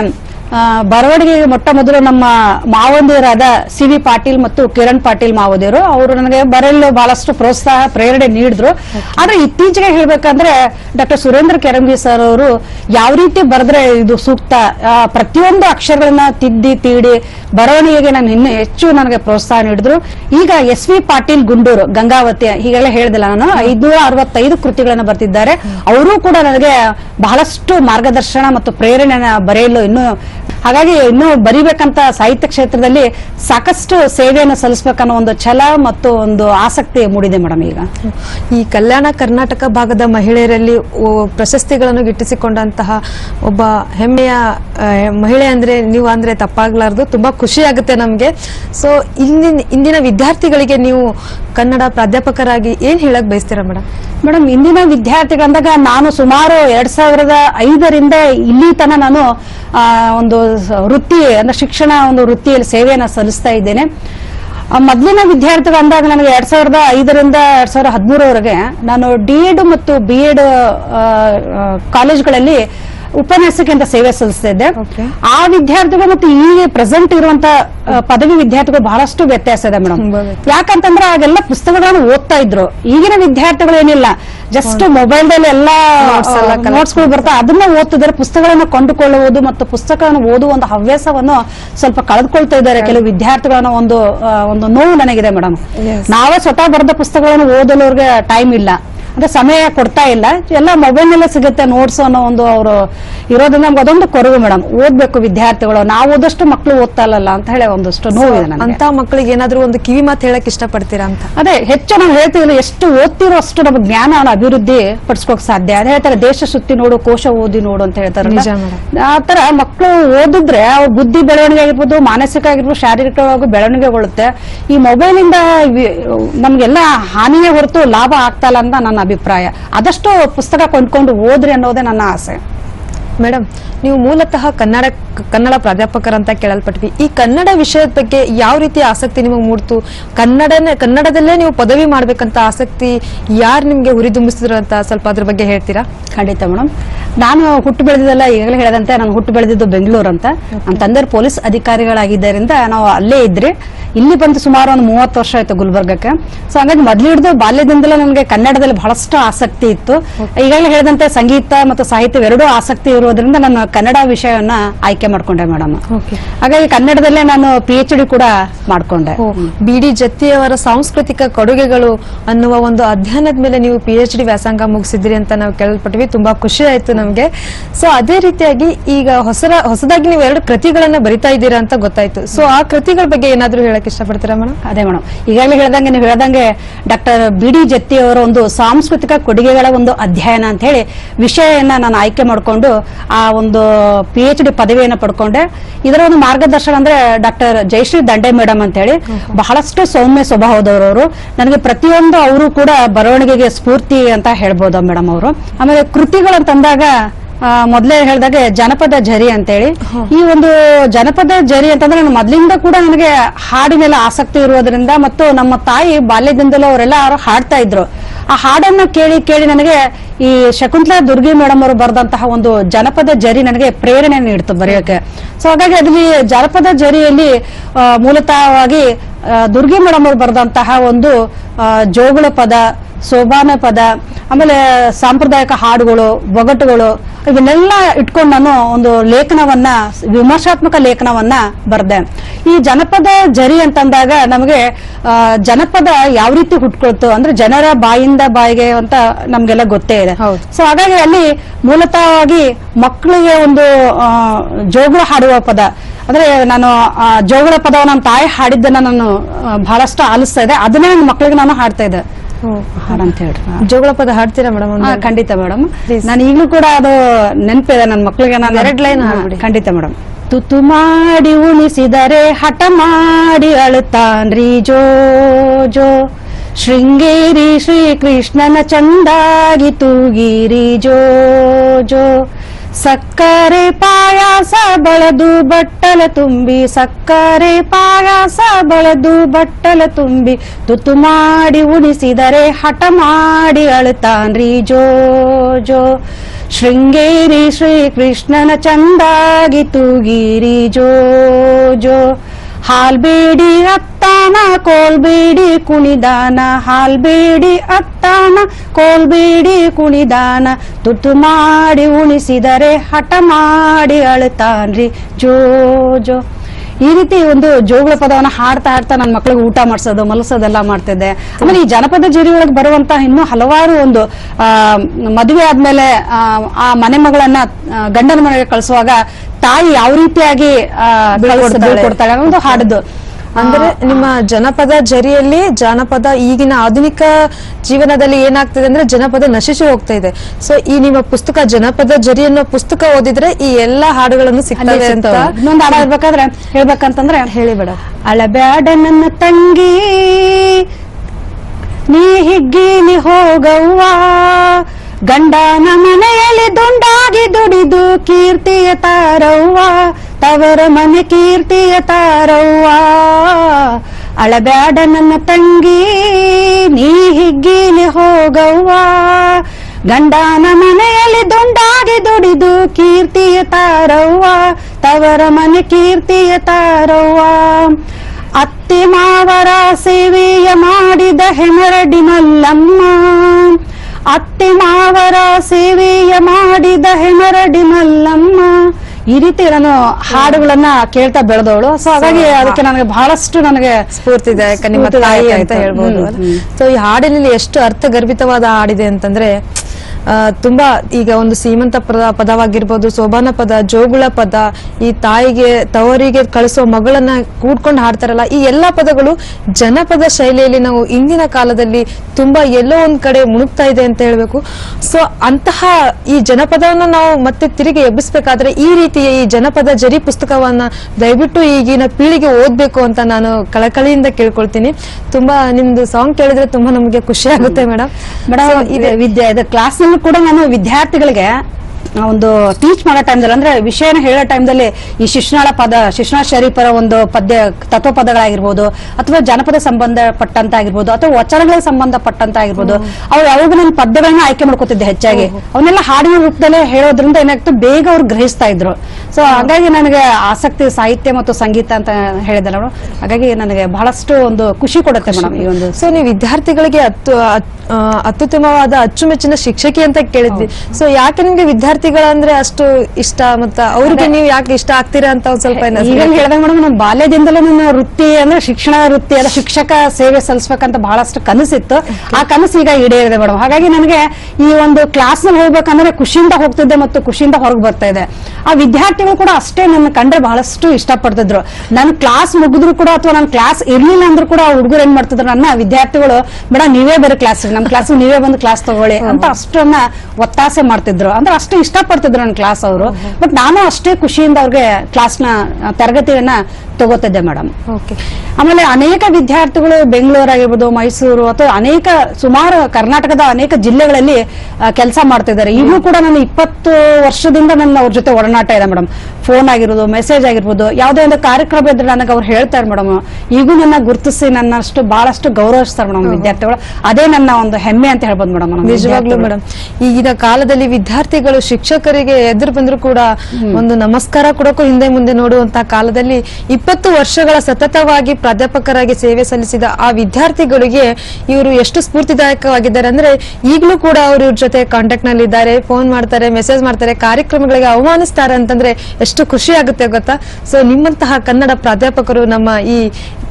ಬರವಣಿಗೆಗೆ ಮೊಟ್ಟ ಮೊದಲು ನಮ್ಮ ಮಾವಂದಿಯರಾದ ಸಿ ವಿ ಪಾಟೀಲ್ ಮತ್ತು ಕಿರಣ್ ಪಾಟೀಲ್ ಮಾವೋದಿಯರು ಅವರು ನನಗೆ ಬರೆಯಲು ಬಹಳಷ್ಟು ಪ್ರೋತ್ಸಾಹ ಪ್ರೇರಣೆ ನೀಡಿದ್ರು. ಆದ್ರೆ ಇತ್ತೀಚೆಗೆ ಹೇಳ್ಬೇಕಂದ್ರೆ ಡಾಕ್ಟರ್ ಸುರೇಂದ್ರ ಕೆರಂಗಿ ಸರ್ ಅವರು ಯಾವ ರೀತಿ ಬರೆದ್ರೆ ಇದು ಸೂಕ್ತ? ಪ್ರತಿಯೊಂದು ಅಕ್ಷರಗಳನ್ನ ತಿದ್ದಿ ತೀಡಿ ಬರವಣಿಗೆಗೆ ನಾನು ಇನ್ನೂ ಹೆಚ್ಚು ನನಗೆ ಪ್ರೋತ್ಸಾಹ ನೀಡಿದ್ರು. ಈಗ ಎಸ್ ವಿ ಪಾಟೀಲ್ ಗುಂಡೂರು ಗಂಗಾವತಿ ಹೀಗೆಲ್ಲ ಹೇಳಿದಿಲ್ಲ ನಾನು ಐದ್ನೂರ ಅರವತ್ತೈದು ಕೃತಿಗಳನ್ನು ಬರ್ತಿದ್ದಾರೆ. ಅವರು ಕೂಡ ನನಗೆ ಬಹಳಷ್ಟು ಮಾರ್ಗದರ್ಶನ ಮತ್ತು ಪ್ರೇರಣೆನ ಬರೆಯಲು ಇನ್ನೂ ಹಾಗಾಗಿ ಇನ್ನೂ ಬರಿಬೇಕಂತ ಸಾಹಿತ್ಯ ಕ್ಷೇತ್ರದಲ್ಲಿ ಸಾಕಷ್ಟು ಸೇವೆಯನ್ನು ಸಲ್ಲಿಸಬೇಕನ್ನೋ ಒಂದು ಛಲ ಮತ್ತು ಒಂದು ಆಸಕ್ತಿ ಮೂಡಿದೆ ಮೇಡಮ್ ಈಗ. ಈ ಕಲ್ಯಾಣ ಕರ್ನಾಟಕ ಭಾಗದ ಮಹಿಳೆಯರಲ್ಲಿ ಪ್ರಶಸ್ತಿಗಳನ್ನು ಗಿಟ್ಟಿಸಿಕೊಂಡಂತಹ ಒಬ್ಬ ಹೆಮ್ಮೆಯ ಮಹಿಳೆ ಅಂದ್ರೆ ನೀವು ಅಂದ್ರೆ ತಪ್ಪಾಗ್ಲಾರ್ದು, ತುಂಬಾ ಖುಷಿ ಆಗುತ್ತೆ ನಮ್ಗೆ. ಸೊ ಇಂದಿನ ಇಂದಿನ ವಿದ್ಯಾರ್ಥಿಗಳಿಗೆ ನೀವು ಕನ್ನಡ ಪ್ರಾಧ್ಯಾಪಕರಾಗಿ ಏನ್ ಹೇಳಕ್ ಬಯಸ್ತೀರಾ ಮೇಡಮ್? ಮೇಡಮ್, ಇಂದಿನ ವಿದ್ಯಾರ್ಥಿಗಳಂದಾಗ ನಾನು ಸುಮಾರು ಎರಡ್ ಸಾವಿರದ ಐದರಿಂದ ಇಲ್ಲಿ ತನ ನಾನು ಒಂದು ವೃತ್ತಿ, ಅಂದ್ರೆ ಶಿಕ್ಷಣ ಒಂದು ವೃತ್ತಿಯಲ್ಲಿ ಸೇವೆಯನ್ನು ಸಲ್ಲಿಸ್ತಾ ಇದ್ದೇನೆ. ಮೊದಲಿನ ವಿದ್ಯಾರ್ಥಿಗಳು ಅಂದಾಗ ನನಗೆ ಎರಡ್ ಸಾವಿರದ ಐದರಿಂದ ಎರಡ್ ಸಾವಿರದ ಹದಿಮೂರವರೆಗೆ ನಾನು ಡಿ ಎಡ್ ಮತ್ತು ಬಿ ಎಡ್ ಕಾಲೇಜ್ಗಳಲ್ಲಿ ಉಪನ್ಯಾಸಕ್ಕೆ ಅಂತ ಸೇವೆ ಸಲ್ಲಿಸ್ತಾ ಇದ್ದೆ ಆ ವಿದ್ಯಾರ್ಥಿಗಳು ಮತ್ತೆ ಈಗ ಪ್ರೆಸೆಂಟ್ ಇರುವಂತ ಪದವಿ ವಿದ್ಯಾರ್ಥಿಗಳು ಬಹಳಷ್ಟು ವ್ಯತ್ಯಾಸ ಇದೆ ಮೇಡಮ್. ಯಾಕಂತಂದ್ರೆ ಆಗೆಲ್ಲ ಪುಸ್ತಕಗಳನ್ನು ಓದ್ತಾ ಇದ್ರು. ಈಗಿನ ವಿದ್ಯಾರ್ಥಿಗಳು ಏನಿಲ್ಲ ಜಸ್ಟ್ ಮೊಬೈಲ್ ಎಲ್ಲಾ ನೋಟ್ಸ್ಗಳು ಬರ್ತಾ ಅದನ್ನ ಓದ್ತಿದ್ದಾರೆ. ಪುಸ್ತಕಗಳನ್ನು ಕೊಂಡುಕೊಳ್ಳುವುದು ಮತ್ತು ಪುಸ್ತಕಗಳನ್ನು ಓದುವ ಒಂದು ಹವ್ಯಾಸವನ್ನು ಸ್ವಲ್ಪ ಕಳೆದುಕೊಳ್ತಾ ಇದ್ದಾರೆ ಕೆಲವು ವಿದ್ಯಾರ್ಥಿಗಳನ್ನ ಒಂದು ಒಂದು ನೋವು ನನಗಿದೆ ಮೇಡಮ್. ನಾವೇ ಸ್ವತಃ ಬರೆದ ಪುಸ್ತಕಗಳನ್ನು ಓದಲು ಅವ್ರಿಗೆ ಟೈಮ್ ಇಲ್ಲ. ಅಂದ್ರೆ ಸಮಯ ಕೊಡ್ತಾ ಇಲ್ಲ. ಎಲ್ಲ ಮೊಬೈಲ್ ನಲ್ಲೇ ಸಿಗುತ್ತೆ ನೋಟ್ಸ್ ಅನ್ನೋ ಒಂದು ಅವರು ಇರೋದ್ರಿಂದ ನಮ್ಗೆ ಅದೊಂದು ಕೊರಗು ಮೇಡಮ್ ಓದ್ಬೇಕು ವಿದ್ಯಾರ್ಥಿಗಳು. ನಾವು ಓದಷ್ಟು ಮಕ್ಕಳು ಓದ್ತಾ ಇಲ್ಲಲ್ಲ ಅಂತ ಹೇಳಿ ಒಂದಷ್ಟು ನೋವಿದೆ ಅಂತ ಮಕ್ಕಳಿಗೆ ಏನಾದ್ರು ಒಂದು ಕಿವಿ ಮಾತು ಹೇಳಕ್ ಇಷ್ಟಪಡ್ತೀರಾ ಅಂತ? ಅದೇ ಹೆಚ್ಚು ನಾವು ಹೇಳ್ತೀವಿ ಎಷ್ಟು ಓದ್ತಿರೋ ಅಷ್ಟು ನಮ್ಗೆ ಜ್ಞಾನ ಅಭಿವೃದ್ಧಿ ಪಡಿಸ್ಕೋಕ್ ಸಾಧ್ಯ. ಅದೇ ಹೇಳ್ತಾರೆ ದೇಶ ಸುತ್ತಿ ನೋಡು ಕೋಶ ಓದಿ ನೋಡು ಅಂತ ಹೇಳ್ತಾರೆ ಆತರ ಮಕ್ಕಳು ಓದಿದ್ರೆ ಅವ್ರ ಬುದ್ಧಿ ಬೆಳವಣಿಗೆ ಆಗಿರ್ಬೋದು ಮಾನಸಿಕ ಆಗಿರ್ಬೋದು ಶಾರೀರಿಕವಾಗಿ ಬೆಳವಣಿಗೆಗೊಳ್ಳುತ್ತೆ. ಈ ಮೊಬೈಲ್ ಇಂದ ನಮ್ಗೆಲ್ಲ ಹಾನಿಯೇ ಹೊರತು ಲಾಭ ಆಗ್ತಾ ಇಲ್ಲ ಅಂತ ನನ್ನ ಅಭಿಪ್ರಾಯ. ಆದಷ್ಟು ಪುಸ್ತಕ ಕೊಂಡ್ಕೊಂಡು ಓದ್ರಿ ಅನ್ನೋದೇ ನನ್ನ ಆಸೆ. ಮೇಡಮ್ ನೀವು ಮೂಲತಃ ಕನ್ನಡ ಕನ್ನಡ ಪ್ರಾಧ್ಯಾಪಕರಂತ ಕೇಳಲ್ಪಟ್ವಿ ಈ ಕನ್ನಡ ವಿಷಯದ ಬಗ್ಗೆ ಯಾವ ರೀತಿ ಆಸಕ್ತಿ ನಿಮಗೆ ಮೂಡ್ತು? ಕನ್ನಡನೇ ಕನ್ನಡದಲ್ಲೇ ನೀವು ಪದವಿ ಮಾಡ್ಬೇಕಂತ ಆಸಕ್ತಿ ಯಾರು ನಿಮ್ಗೆ ಹುರಿದುಂಬಿಸಿದ್ರು ಅಂತ ಸ್ವಲ್ಪ ಅದ್ರ ಬಗ್ಗೆ ಹೇಳ್ತೀರಾ? ಖಂಡಿತ ಮೇಡಮ್. ನಾನು ಹುಟ್ಟು ಬೆಳೆದಿದ್ದಲ್ಲ ಈಗಾಗಲೇ ಹೇಳದಂತೆ ನಾನು ಹುಟ್ಟು ಬೆಳೆದಿದ್ದು ಬೆಂಗಳೂರು ಅಂತ ನಮ್ಮ ತಂದೆಯವರು ಪೊಲೀಸ್ ಅಧಿಕಾರಿಗಳಾಗಿದ್ದರಿಂದ ನಾವು ಅಲ್ಲೇ ಇದ್ರಿ. ಇಲ್ಲಿ ಬಂದು ಸುಮಾರು ಒಂದು ಮೂವತ್ತು ವರ್ಷ ಆಯ್ತು ಗುಲ್ಬರ್ಗಕ್ಕೆ. ಸೊ ಹಾಗಾಗಿ ಮೊದಲು ಹಿಡಿದು ಬಾಲ್ಯದಿಂದಲೇ ನನಗೆ ಕನ್ನಡದಲ್ಲಿ ಬಹಳಷ್ಟು ಆಸಕ್ತಿ ಇತ್ತು. ಈಗಾಗಲೇ ಹೇಳಿದಂತೆ ಸಂಗೀತ ಮತ್ತು ಸಾಹಿತ್ಯ ಎರಡೂ ಆಸಕ್ತಿ ಇರೋದ್ರಿಂದ ನಾನು ಕನ್ನಡ ವಿಷಯವನ್ನ ಆಯ್ಕೆ ಮಾಡ್ಕೊಂಡೆ ಮೇಡಮ್. ಓಕೆ ಹಾಗಾಗಿ ಕನ್ನಡದಲ್ಲೇ ನಾನು ಪಿ ಎಚ್ ಡಿ ಕೂಡ ಮಾಡ್ಕೊಂಡೆ. ಬಿ ಡಿ ಜತ್ತಿಯವರ ಸಾಂಸ್ಕೃತಿಕ ಕೊಡುಗೆಗಳು ಅನ್ನುವ ಒಂದು ಅಧ್ಯಯನದ ಮೇಲೆ ನೀವು ಪಿ ಎಚ್ ಡಿ ವ್ಯಾಸಂಗ ಮುಗಿಸಿದ್ರಿ ಅಂತ ನಾವು ಕೇಳಲ್ಪಟ್ಟಿವಿ ತುಂಬಾ ಖುಷಿ ಆಯ್ತು ನಮ್ಗೆ. ಸೊ ಅದೇ ರೀತಿಯಾಗಿ ಈಗ ಹೊಸರ ಹೊಸದಾಗಿ ನೀವು ಎರಡು ಕೃತಿಗಳನ್ನ ಬರಿತಾ ಇದ್ದೀರಾ ಅಂತ ಗೊತ್ತಾಯ್ತು. ಸೊ ಆ ಕೃತಿಗಳ ಬಗ್ಗೆ ಏನಾದ್ರೂ ಹೇಳಕ್ ಇಷ್ಟಪಡ್ತೀರಾ ಮೇಡಮ್? ಅದೇ ಮೇಡಮ್. ಈಗಾಗಲೇ ಹೇಳ್ದಂಗೆ ನೀವು ಹೇಳ್ದಂಗೆ ಡಾಕ್ಟರ್ ಬಿ ಡಿ ಜತ್ತಿ ಒಂದು ಸಾಂಸ್ಕೃತಿಕ ಕೊಡುಗೆಗಳ ಒಂದು ಅಧ್ಯಯನ ಅಂತ ಹೇಳಿ ವಿಷಯನ್ನ ನಾನು ಆಯ್ಕೆ ಮಾಡಿಕೊಂಡು ಆ ಒಂದು ಪಿ ಎಚ್ ಡಿ ಪದವಿಯನ್ನು ಪಡ್ಕೊಂಡೆ. ಇದರ ಒಂದು ಮಾರ್ಗದರ್ಶನ ಅಂದ್ರೆ ಡಾಕ್ಟರ್ ಜಯಶ್ರೀ ದಂಡೆ ಮೇಡಮ್ ಅಂತ ಹೇಳಿ ಬಹಳಷ್ಟು ಸೌಮ್ಯ ಸ್ವಭಾವದವರು ನನಗೆ ಪ್ರತಿಯೊಂದು ಅವರು ಕೂಡ ಬರವಣಿಗೆಗೆ ಸ್ಫೂರ್ತಿ ಅಂತ ಹೇಳ್ಬೋದು ಮೇಡಮ್ ಅವರು. ಆಮೇಲೆ ಕೃತಿಗಳು ತಂದಾಗ ಮೊದಲೇ ಹೇಳ್ದಾಗೆ ಜನಪದ ಝರಿ ಅಂತೇಳಿ. ಈ ಒಂದು ಜನಪದ ಜರಿ ಅಂತಂದ್ರೆ ನಾನು ಮೊದ್ಲಿಂದ ಕೂಡ ನನಗೆ ಹಾಡಿನೆಲ್ಲ ಆಸಕ್ತಿ ಇರೋದ್ರಿಂದ ಮತ್ತು ನಮ್ಮ ತಾಯಿ ಬಾಲ್ಯದಿಂದಲೂ ಅವರೆಲ್ಲ ಹಾಡ್ತಾ ಇದ್ರು. ಆ ಹಾಡನ್ನ ಕೇಳಿ ಕೇಳಿ ನನಗೆ ಈ ಶಕುಂತಲಾ ದುರ್ಗಿ ಮೇಡಮ್ ಅವರು ಬರೆದಂತಹ ಒಂದು ಜನಪದ ಜರಿ ನನಗೆ ಪ್ರೇರಣೆ ನೀಡ್ತು ಬರೆಯೋಕೆ. ಸೊ ಹಾಗಾಗಿ ಅದ್ರಲ್ಲಿ ಜನಪದ ಜರಿಯಲ್ಲಿ ಮೂಲತಃವಾಗಿ ದುರ್ಗಿ ಮೇಡಮ್ ಅವರು ಬರೆದಂತಹ ಒಂದು ಜೋಗುಳ ಪದ ಸೋಬಾನ ಪದ ಆಮೇಲೆ ಸಾಂಪ್ರದಾಯಿಕ ಹಾಡುಗಳು ಒಗಟುಗಳು ಇವನ್ನೆಲ್ಲ ಇಟ್ಕೊಂಡು ನಾನು ಒಂದು ಲೇಖನವನ್ನ ವಿಮರ್ಶಾತ್ಮಕ ಲೇಖನವನ್ನ ಬರ್ದೆ. ಈ ಜನಪದ ಜರಿ ಅಂತಂದಾಗ ನಮಗೆ ಜನಪದ ಯಾವ ರೀತಿ ಹುಟ್ಕೊಳ್ತು ಅಂದ್ರೆ ಜನರ ಬಾಯಿಂದ ಬಾಯಿಗೆ ಅಂತ ನಮ್ಗೆಲ್ಲ ಗೊತ್ತೇ ಇದೆ. ಸೊ ಹಾಗಾಗಿ ಅಲ್ಲಿ ಮೂಲತಃವಾಗಿ ಮಕ್ಕಳಿಗೆ ಒಂದು ಜೋಗುಳ ಹಾಡುವ ಪದ ಅಂದ್ರೆ ನಾನು ಜೋಗುಳ ಪದವ ನನ್ನ ತಾಯಿ ಹಾಡಿದ್ದನ್ನ ನಾನು ಬಹಳಷ್ಟು ಆಲಿಸ್ತಾ ಇದೆ ಅದನ್ನೇ ನನ್ನ ಮಕ್ಕಳಿಗೆ ನಾನು ಹಾಡ್ತಾ ಇದ್ದೆ. ಹಾಡಂತ ಹೇಳಿ ಜೋಗಳ ಪದ ಹಾಡ್ತೀರಾ ಮೇಡಮ್ ಖಂಡಿತ ಮೇಡಮ್. ನಾನು ಈಗಲೂ ಕೂಡ ಅದು ನೆನಪಿದೆ ನನ್ನ ಮಕ್ಕಳಿಗೆ ನಾನು ಎರಡ್ ಲೈನ್ ಹಾಡ್ಬಿಡಿ. ಖಂಡಿತ ಮೇಡಮ್. ತುತು ಮಾಡಿ ಉಣಿಸಿದರೆ ಹಠ ಮಾಡಿ ಅಳುತ್ತಾನ್ರಿ ಜೋ ಜೋ. ಶೃಂಗೇರಿ ಶ್ರೀಕೃಷ್ಣನ ಚಂದಾಗಿ ತೂಗಿರಿ ಜೋ ಜೋ. ಸಕ್ಕರೆ ಪಾಯಾಸ ಬಳದು ಬಟ್ಟಲ ತುಂಬಿ, ಸಕ್ಕರೆ ಪಾಯಾಸ ಬಳದು ಬಟ್ಟಲ ತುಂಬಿ ತುತು ಮಾಡಿ ಉಣಿಸಿದರೆ ಹಠ ಮಾಡಿ ಅಳುತ್ತಾನ್ರಿ ಜೋ ಜೋ. ಶೃಂಗೇರಿ ಶ್ರೀಕೃಷ್ಣನ ಚಂದಾಗಿ ತೂಗಿರಿ ಜೋ ಜೋ. ಹಾಲ್ಬೇಡಿ ಅತ್ತಾನ, ಕೋಲ್ಬೇಡಿ ಕುಣಿದಾನ. ಹಾಲ್ಬೇಡಿ ಅತ್ತಾನ, ಕೋಲ್ಬೇಡಿ ಕುಣಿದಾನ. ತುತ್ತು ಮಾಡಿ ಉಣಿಸಿದರೆ ಹಠ ಮಾಡಿ ಅಳ್ತಾನ್ರಿ. ಜೋ ಜೋ. ಈ ರೀತಿ ಒಂದು ಜೋಗುಳ ಪದವನ್ನ ಹಾಡ್ತಾ ಹಾಡ್ತಾ ನನ್ನ ಮಕ್ಳಿಗೆ ಊಟ ಮಾಡಿಸೋದು ಮಲಸೋದೆಲ್ಲ ಮಾಡ್ತಿದ್ದೆ. ಆಮೇಲೆ ಈ ಜನಪದ ಜೀರಿ ಒಳಗೆ ಬರುವಂತ ಇನ್ನೂ ಹಲವಾರು ಒಂದು ಆ ಮದುವೆ ಆದ್ಮೇಲೆ ಆ, ಮನೆ ಮಗಳನ್ನ ಗಂಡನ ಮನೆಗೆ ಕಳಿಸುವಾಗ ತಾಯಿ ಯಾವ ರೀತಿಯಾಗಿ ಕೊಡ್ತಾಳೆ ಒಂದು ಹಾಡುದು. ಅಂದ್ರೆ ನಿಮ್ಮ ಜನಪದ ಜರಿಯಲ್ಲಿ ಜಾನಪದ ಈಗಿನ ಆಧುನಿಕ ಜೀವನದಲ್ಲಿ ಏನಾಗ್ತದೆ ಅಂದ್ರೆ ಜನಪದ ನಶಿಸಿ ಹೋಗ್ತಾ ಇದೆ. ಸೊ ಈ ನಿಮ್ಮ ಪುಸ್ತಕ ಜನಪದ ಜರಿ ಅನ್ನೋ ಪುಸ್ತಕ ಓದಿದ್ರೆ ಈ ಎಲ್ಲಾ ಹಾಡುಗಳನ್ನು ಸಿಗ್ತವೆ ಅಂತ ಇನ್ನೊಂದು ಹಾಡ ಹೇಳ್ಬೇಕಾದ್ರೆ ಹೇಳ್ಬೇಕಂತಂದ್ರೆ ಹೇಳಿ ಬೇಡ. ಅಳಬ್ಯಾಡ ನನ್ನ ತಂಗಿ ನೀ ಹಿಗ್ಗಿ ನೀ ಹೋಗವ್ವ. ಗಂಡನ ಮನೆಯಲ್ಲಿ ದುಂಡಾಗಿ ದುಡಿದು ಕೀರ್ತಿಯ ತಾರವ್ವ. ತವರ ಮನೆ ಕೀರ್ತಿಯ ತಾರವ್ವ, ಅಳಬ್ಯಾಡ ನನ್ನ ತಂಗಿ, ನೀ ಹಿಗ್ಗೀಲಿ ಹೋಗವ್ವ. ಗಂಡನ ಮನೆಯಲ್ಲಿ ದುಂಡಾಗಿ ದುಡಿದು ಕೀರ್ತಿಯ ತಾರವ್ವ, ತವರ ಮನೆ ಕೀರ್ತಿಯ ತಾರವ್ವ. ಅತ್ತಿ ಮಾವರ ಸೇವೆಯ ಮಾಡಿದ ಹೆಮರಡಿ ಮಲ್ಲಮ್ಮ, ಅತ್ತಿ ಮಾವರ ಸೇವೆಯ ಮಾಡಿದ ಹೆಮರಡಿ ಮಲ್ಲಮ್ಮ. ಈ ರೀತಿ ನಾನು ಹಾಡುಗಳನ್ನ ಕೇಳ್ತಾ ಬೆಳೆದವಳು ಸೊ ಹಾಗಾಗಿ ಅದಕ್ಕೆ ನನಗೆ ಬಹಳಷ್ಟು ನನಗೆ ಸ್ಫೂರ್ತಿದಾಯಕ ನಿಮ್ಮ ತಾಯಿ ಅಂತ ಆಯ್ತು. ಹೇಳ್ಬೋದು. ಸೊ ಈ ಹಾಡಿನಲ್ಲಿ ಎಷ್ಟು ಅರ್ಥಗರ್ಭಿತವಾದ ಹಾಡಿದೆ ಅಂತಂದ್ರೆ ತುಂಬಾ ಈಗ ಒಂದು ಸೀಮಂತ ಪದ ಪದವಾಗಿರ್ಬೋದು ಸೋಬಾನ ಪದ ಜೋಗುಳ ಪದ ಈ ತಾಯಿಗೆ ತವರಿಗೆ ಕಳಿಸೋ ಮಗಳನ್ನ ಕೂಡ್ಕೊಂಡು ಹಾಡ್ತಾರಲ್ಲ ಈ ಎಲ್ಲಾ ಪದಗಳು ಜನಪದ ಶೈಲಿಯಲ್ಲಿ ನಾವು ಇಂದಿನ ಕಾಲದಲ್ಲಿ ತುಂಬಾ ಎಲ್ಲೋ ಒಂದ್ ಕಡೆ ಮುಣುಗ್ತಾ ಇದೆ ಅಂತ ಹೇಳ್ಬೇಕು. ಸೊ ಅಂತಹ ಈ ಜನಪದವನ್ನ ನಾವು ಮತ್ತೆ ತಿರುಗಿ ಎಬ್ಬಿಸ್ಬೇಕಾದ್ರೆ ಈ ರೀತಿಯ ಈ ಜನಪದ ಜರಿ ಪುಸ್ತಕವನ್ನ ದಯವಿಟ್ಟು ಈಗಿನ ಪೀಳಿಗೆ ಓದ್ಬೇಕು ಅಂತ ನಾನು ಕಳಕಳಿಯಿಂದ ಕೇಳ್ಕೊಳ್ತೀನಿ. ತುಂಬಾ ನಿಮ್ದು ಸಾಂಗ್ ಕೇಳಿದ್ರೆ ತುಂಬಾ ನಮ್ಗೆ ಖುಷಿ ಆಗುತ್ತೆ ಮೇಡಮ್ ಮೇಡಮ್ ಇದೆ. ವಿದ್ಯಾ ಇದೆ ಕ್ಲಾಸ್ ನಲ್ಲೂ ಕೂಡ ನಾನು ವಿದ್ಯಾರ್ಥಿಗಳಿಗೆ ಒಂದು ಟೀಚ್ ಮಾಡೋ ಟೈಮ್ದಲ್ಲಿ ಅಂದ್ರೆ ವಿಷಯನ ಹೇಳೋ ಟೈಮ್ದಲ್ಲಿ ಈ ಶಿಶ್ನಾಳ ಪದ ಶಿಶ್ನಾಳ ಶರೀಫರ ಒಂದು ಪದ್ಯ ತತ್ವ ಪದಗಳಾಗಿರ್ಬೋದು ಅಥವಾ ಜನಪದ ಸಂಬಂಧಪಟ್ಟಂತ ಆಗಿರ್ಬೋದು ಅಥವಾ ವಚನಗಳಿಗೆ ಸಂಬಂಧಪಟ್ಟಂತ ಆಗಿರ್ಬೋದು ಅವ್ರು ಯಾವಾಗ ನನ್ನ ಪದ್ಯಗಳನ್ನ ಆಯ್ಕೆ ಮಾಡ್ಕೋತಿದ್ದೆ ಹೆಚ್ಚಾಗಿ. ಅವನ್ನೆಲ್ಲ ಹಾಡಿನ ರೂಪದಲ್ಲೇ ಹೇಳೋದ್ರಿಂದ ಏನಾಗ್ತು ಬೇಗ ಅವ್ರು ಗ್ರಹಿಸ್ತಾ ಇದ್ರು. ಸೊ ಹಾಗಾಗಿ ನನಗೆ ಆಸಕ್ತಿ ಸಾಹಿತ್ಯ ಮತ್ತು ಸಂಗೀತ ಅಂತ ಹೇಳಿದ್ರು ಹಾಗಾಗಿ ನನಗೆ ಬಹಳಷ್ಟು ಒಂದು ಖುಷಿ ಕೊಡುತ್ತೆ ಮೇಡಮ್ ಈ ಒಂದು ಸೊ ನೀವು ವಿದ್ಯಾರ್ಥಿಗಳಿಗೆ ಅತ್ತು ಅತ್- ಆ, ಅತ್ಯುತ್ತಮವಾದ ಅಚ್ಚುಮೆಚ್ಚಿನ ಶಿಕ್ಷಕಿ ಅಂತ ಕೇಳಿದ್ವಿ. ಸೊ ಯಾಕೆ ನಿಮ್ಗೆ ವಿದ್ಯಾರ್ಥಿಗಳಂದ್ರೆ ಅಷ್ಟು ಇಷ್ಟ? ಮತ್ತ ಅವ್ರಿಗೆ ನೀವು ಯಾಕೆ ಇಷ್ಟ ಆಗ್ತೀರಾ ಅಂತ ಒಂದ್ ಸ್ವಲ್ಪ ಹೇಳಿದಾಗ ಮೇಡಮ್ ನಮ್ಮ ಬಾಲ್ಯದಿಂದಲೂ ನನ್ನ ವೃತ್ತಿ ಅಂದ್ರೆ ಶಿಕ್ಷಣ ವೃತ್ತಿ ಅಲ್ಲ ಶಿಕ್ಷಕ ಸೇವೆ ಸಲ್ಲಿಸ್ಬೇಕಂತ ಬಹಳಷ್ಟು ಕನಸಿತ್ತು. ಆ ಕನಸು ಈಗ ಈಡೇರಿದೆ ಮೇಡಮ್ ಹಾಗಾಗಿ ನನಗೆ ಈ ಒಂದು ಕ್ಲಾಸ್ನಲ್ಲಿ ಹೋಗ್ಬೇಕಂದ್ರೆ ಖುಷಿಯಿಂದ ಹೋಗ್ತಿದ್ದೆ ಮತ್ತು ಖುಷಿಯಿಂದ ಹೊರಗೆ ಬರ್ತಾ ಇದೆ ಆ ವಿದ್ಯಾರ್ಥಿಗಳು ಕೂಡ ಅಷ್ಟೇ ನನ್ನ ಕಂಡ್ರೆ ಬಹಳಷ್ಟು ಇಷ್ಟಪಡ್ತಿದ್ರು. ನನ್ನ ಕ್ಲಾಸ್ ಮುಗಿದ್ರು ಕೂಡ ಅಥವಾ ನನ್ನ ಕ್ಲಾಸ್ ಇರ್ಲಿಲ್ಲ ಅಂದ್ರೂ ಕೂಡ ಹುಡುಗರು ಏನ್ ಮಾಡ್ತಿದ್ರು? ನನ್ನ ವಿದ್ಯಾರ್ಥಿಗಳು ಮೇಡಮ್ ನೀವೇ ಬೇರೆ ಕ್ಲಾಸ್ ನಮ್ಮ ಕ್ಲಾಸ್ ನೀವೇ ಬಂದು ಕ್ಲಾಸ್ ತಗೊಳ್ಳಿ ಅಂತ ಅಷ್ಟನ್ನ ಒತ್ತಾಸೆ ಮಾಡ್ತಿದ್ರು. ಅಂದ್ರೆ ಅಷ್ಟು ಇಷ್ಟಪಡ್ತಿದ್ರು ನನ್ನ ಕ್ಲಾಸ್ ಅವರು. ಬಟ್ ನಾನು ಅಷ್ಟೇ ಖುಷಿಯಿಂದ ಅವ್ರಿಗೆ ಕ್ಲಾಸ್ನ ತರಗತಿಯನ್ನ ತಗೋತಿದ್ದೆ ಮೇಡಮ್. ಆಮೇಲೆ ಅನೇಕ ವಿದ್ಯಾರ್ಥಿಗಳು ಬೆಂಗಳೂರು ಆಗಿರ್ಬೋದು ಮೈಸೂರು ಅಥವಾ ಅನೇಕ ಸುಮಾರು ಕರ್ನಾಟಕದ ಅನೇಕ ಜಿಲ್ಲೆಗಳಲ್ಲಿ ಕೆಲಸ ಮಾಡ್ತಿದ್ದಾರೆ. ಈಗಲೂ ಕೂಡ ನಾನು ಇಪ್ಪತ್ತು ವರ್ಷದಿಂದ ನನ್ನ ಅವ್ರ ಜೊತೆ ಒಡನಾಟ ಇದೆ ಮೇಡಮ್. ಫೋನ್ ಆಗಿರ್ಬೋದು ಮೆಸೇಜ್ ಆಗಿರ್ಬೋದು ಯಾವುದೇ ಒಂದು ಕಾರ್ಯಕ್ರಮ ಇದ್ರೆ ನನಗೆ ಅವ್ರು ಹೇಳ್ತಾರೆ ಮೇಡಮ್. ಈಗೂ ನನ್ನ ಗುರುತಿಸಿ ನನ್ನಷ್ಟು ಬಹಳಷ್ಟು ಗೌರವಿಸ್ತಾರೆ ಮೇಡಮ್ ವಿದ್ಯಾರ್ಥಿಗಳು. ಅದೇ ನನ್ನ ಒಂದು ಹೆಮ್ಮೆ ಅಂತ ಹೇಳ್ಬೋದು ಮೇಡಮ್ ನಿಜವಾಗ್ಲೂ ಮೇಡಮ್. ಈಗಿನ ಕಾಲದಲ್ಲಿ ವಿದ್ಯಾರ್ಥಿಗಳು ಶಿಕ್ಷಕರಿಗೆ ಎದುರು ಬಂದ್ರು ಕೂಡ ಒಂದು ನಮಸ್ಕಾರ ಕೊಡೋಕ್ಕೂ ಹಿಂದೆ ಮುಂದೆ ನೋಡುವಂತ ಕಾಲದಲ್ಲಿ ಇಪ್ಪತ್ತು ವರ್ಷಗಳ ಸತತವಾಗಿ ಪ್ರಾಧ್ಯಾಪಕರಾಗಿ ಸೇವೆ ಸಲ್ಲಿಸಿದ ಆ ವಿದ್ಯಾರ್ಥಿಗಳಿಗೆ ಇವರು ಎಷ್ಟು ಸ್ಫೂರ್ತಿದಾಯಕವಾಗಿದ್ದಾರೆ ಅಂದ್ರೆ ಈಗಲೂ ಕೂಡ ಅವರು ಇವ್ರ ಜೊತೆ ಕಾಂಟ್ಯಾಕ್ಟ್ನಲ್ಲಿ ಇದ್ದಾರೆ ಫೋನ್ ಮಾಡ್ತಾರೆ, ಮೆಸೇಜ್ ಮಾಡ್ತಾರೆ, ಕಾರ್ಯಕ್ರಮಗಳಿಗೆ ಅವಮಾನಿಸ್ತಾರೆ ಅಂತಂದ್ರೆ ಎಷ್ಟು ಖುಷಿ ಆಗುತ್ತೆ ಗೊತ್ತಾ? ಸೊ ನಿಮ್ಮಂತಹ ಕನ್ನಡ ಪ್ರಾಧ್ಯಾಪಕರು ನಮ್ಮ ಈ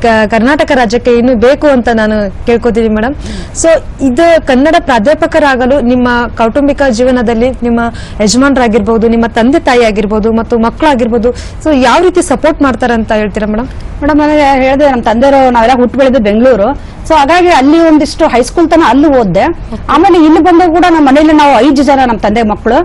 ಕರ್ನಾಟಕ ರಾಜ್ಯಕ್ಕೆ ಏನು ಬೇಕು ಅಂತ ನಾನು ಕೇಳ್ಕೊತೀನಿ ಮೇಡಮ್ ಸೊ ಇದು ಕನ್ನಡ ಪ್ರಾಧ್ಯಾಪಕರಾಗಲು ನಿಮ್ಮ ಕೌಟುಂಬಿಕ ಜೀವನದಲ್ಲಿ ನಿಮ್ಮ ಯಜಮಾನರಾಗಿರ್ಬೋದು, ನಿಮ್ಮ ತಂದೆ ತಾಯಿ ಆಗಿರ್ಬೋದು ಮತ್ತು ಮಕ್ಕಳಾಗಿರ್ಬೋದು ಸೊ ಯಾವ ರೀತಿ ಸಪೋರ್ಟ್ ಮಾಡ್ತಾರೆ ಅಂತ ಹೇಳ್ತೀರಾ ಮೇಡಮ್ ಮೇಡಮ್ ನನಗೆ ಹೇಳಿದೆ ನಮ್ಮ ತಂದೆಯವರು ನಾವೆಲ್ಲ ಹುಟ್ಟು ಬೆಳೆದು ಬೆಂಗಳೂರು. ಸೊ ಹಾಗಾಗಿ ಅಲ್ಲಿ ಒಂದಿಷ್ಟು ಹೈಸ್ಕೂಲ್ ತನ ಅಲ್ಲಿ ಓದ್ದೆ. ಆಮೇಲೆ ಇಲ್ಲಿ ಬಂದಾಗ ಕೂಡ ನಮ್ಮ ಮನೇಲಿ ನಾವು ಐದು ಜನ ನಮ್ಮ ತಂದೆ ಮಕ್ಕಳು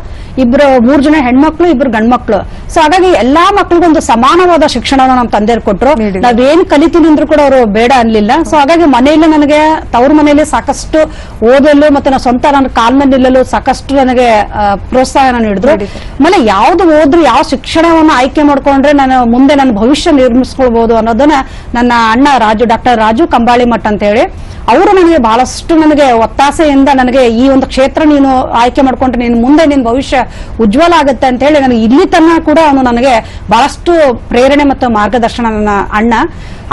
ಇಬ್ರು ಮೂರು ಜನ ಹೆಣ್ಮಕ್ಳು ಇಬ್ರು ಗಂಡ್ಮಕ್ಳು. ಸೊ ಹಾಗಾಗಿ ಎಲ್ಲಾ ಮಕ್ಳಿಗೂ ಒಂದು ಸಮಾನವಾದ ಶಿಕ್ಷಣವನ್ನು ನಮ್ಮ ತಂದೆಯವ್ರು ಕೊಟ್ಟರು ನಾವೇನು ಕಲಿತೀನಿ ಅಂದ್ರೂ ಕೂಡ ಅವರು ಬೇಡ ಅನ್ಲಿಲ್ಲ. ಸೊ ಹಾಗಾಗಿ ಮನೆಯಲ್ಲಿ ನನಗೆ ತವ್ರ ಮನೆಯಲ್ಲಿ ಸಾಕಷ್ಟು ಓದಲು ಮತ್ತೆ ನಾವು ಸ್ವಂತ ನನ್ನ ಕಾಲ್ ಮೇಲೆ ನಿಲ್ಲಲು ಸಾಕಷ್ಟು ನನಗೆ ಪ್ರೋತ್ಸಾಹನ ನೀಡಿದ್ರು. ಆಮೇಲೆ ಯಾವ್ದು ಓದ್ರು ಯಾವ ಶಿಕ್ಷಣವನ್ನು ಆಯ್ಕೆ ಮಾಡ್ಕೊಂಡ್ರೆ ನಾನು ಮುಂದೆ ನನ್ನ ಭವಿಷ್ಯ ನಿರ್ಮಿಸ್ಕೊಳ್ಬಹುದು ಅನ್ನೋದನ್ನ ನನ್ನ ಅಣ್ಣ ರಾಜು, ಡಾಕ್ಟರ್ ರಾಜು ಕಂಬಾಳಿ ಮಠ ಅಂತ ಹೇಳಿ, ಅವರು ನನಗೆ ಬಹಳಷ್ಟು ನನಗೆ ಒತ್ತಾಸೆಯಿಂದ ನನಗೆ ಈ ಒಂದು ಕ್ಷೇತ್ರ ನೀನು ಆಯ್ಕೆ ಮಾಡ್ಕೊಂಡ್ರೆ ನೀನು ಮುಂದೆ ನಿನ್ ಭವಿಷ್ಯ ಉಜ್ವಲ ಆಗುತ್ತೆ ಅಂತ ಹೇಳಿ ನನಗೆ ಇಲ್ಲಿ ತನಕ ಕೂಡ ಅವನು ನನಗೆ ಬಹಳಷ್ಟು ಪ್ರೇರಣೆ ಮತ್ತು ಮಾರ್ಗದರ್ಶನ ನನ್ನ ಅಣ್ಣ.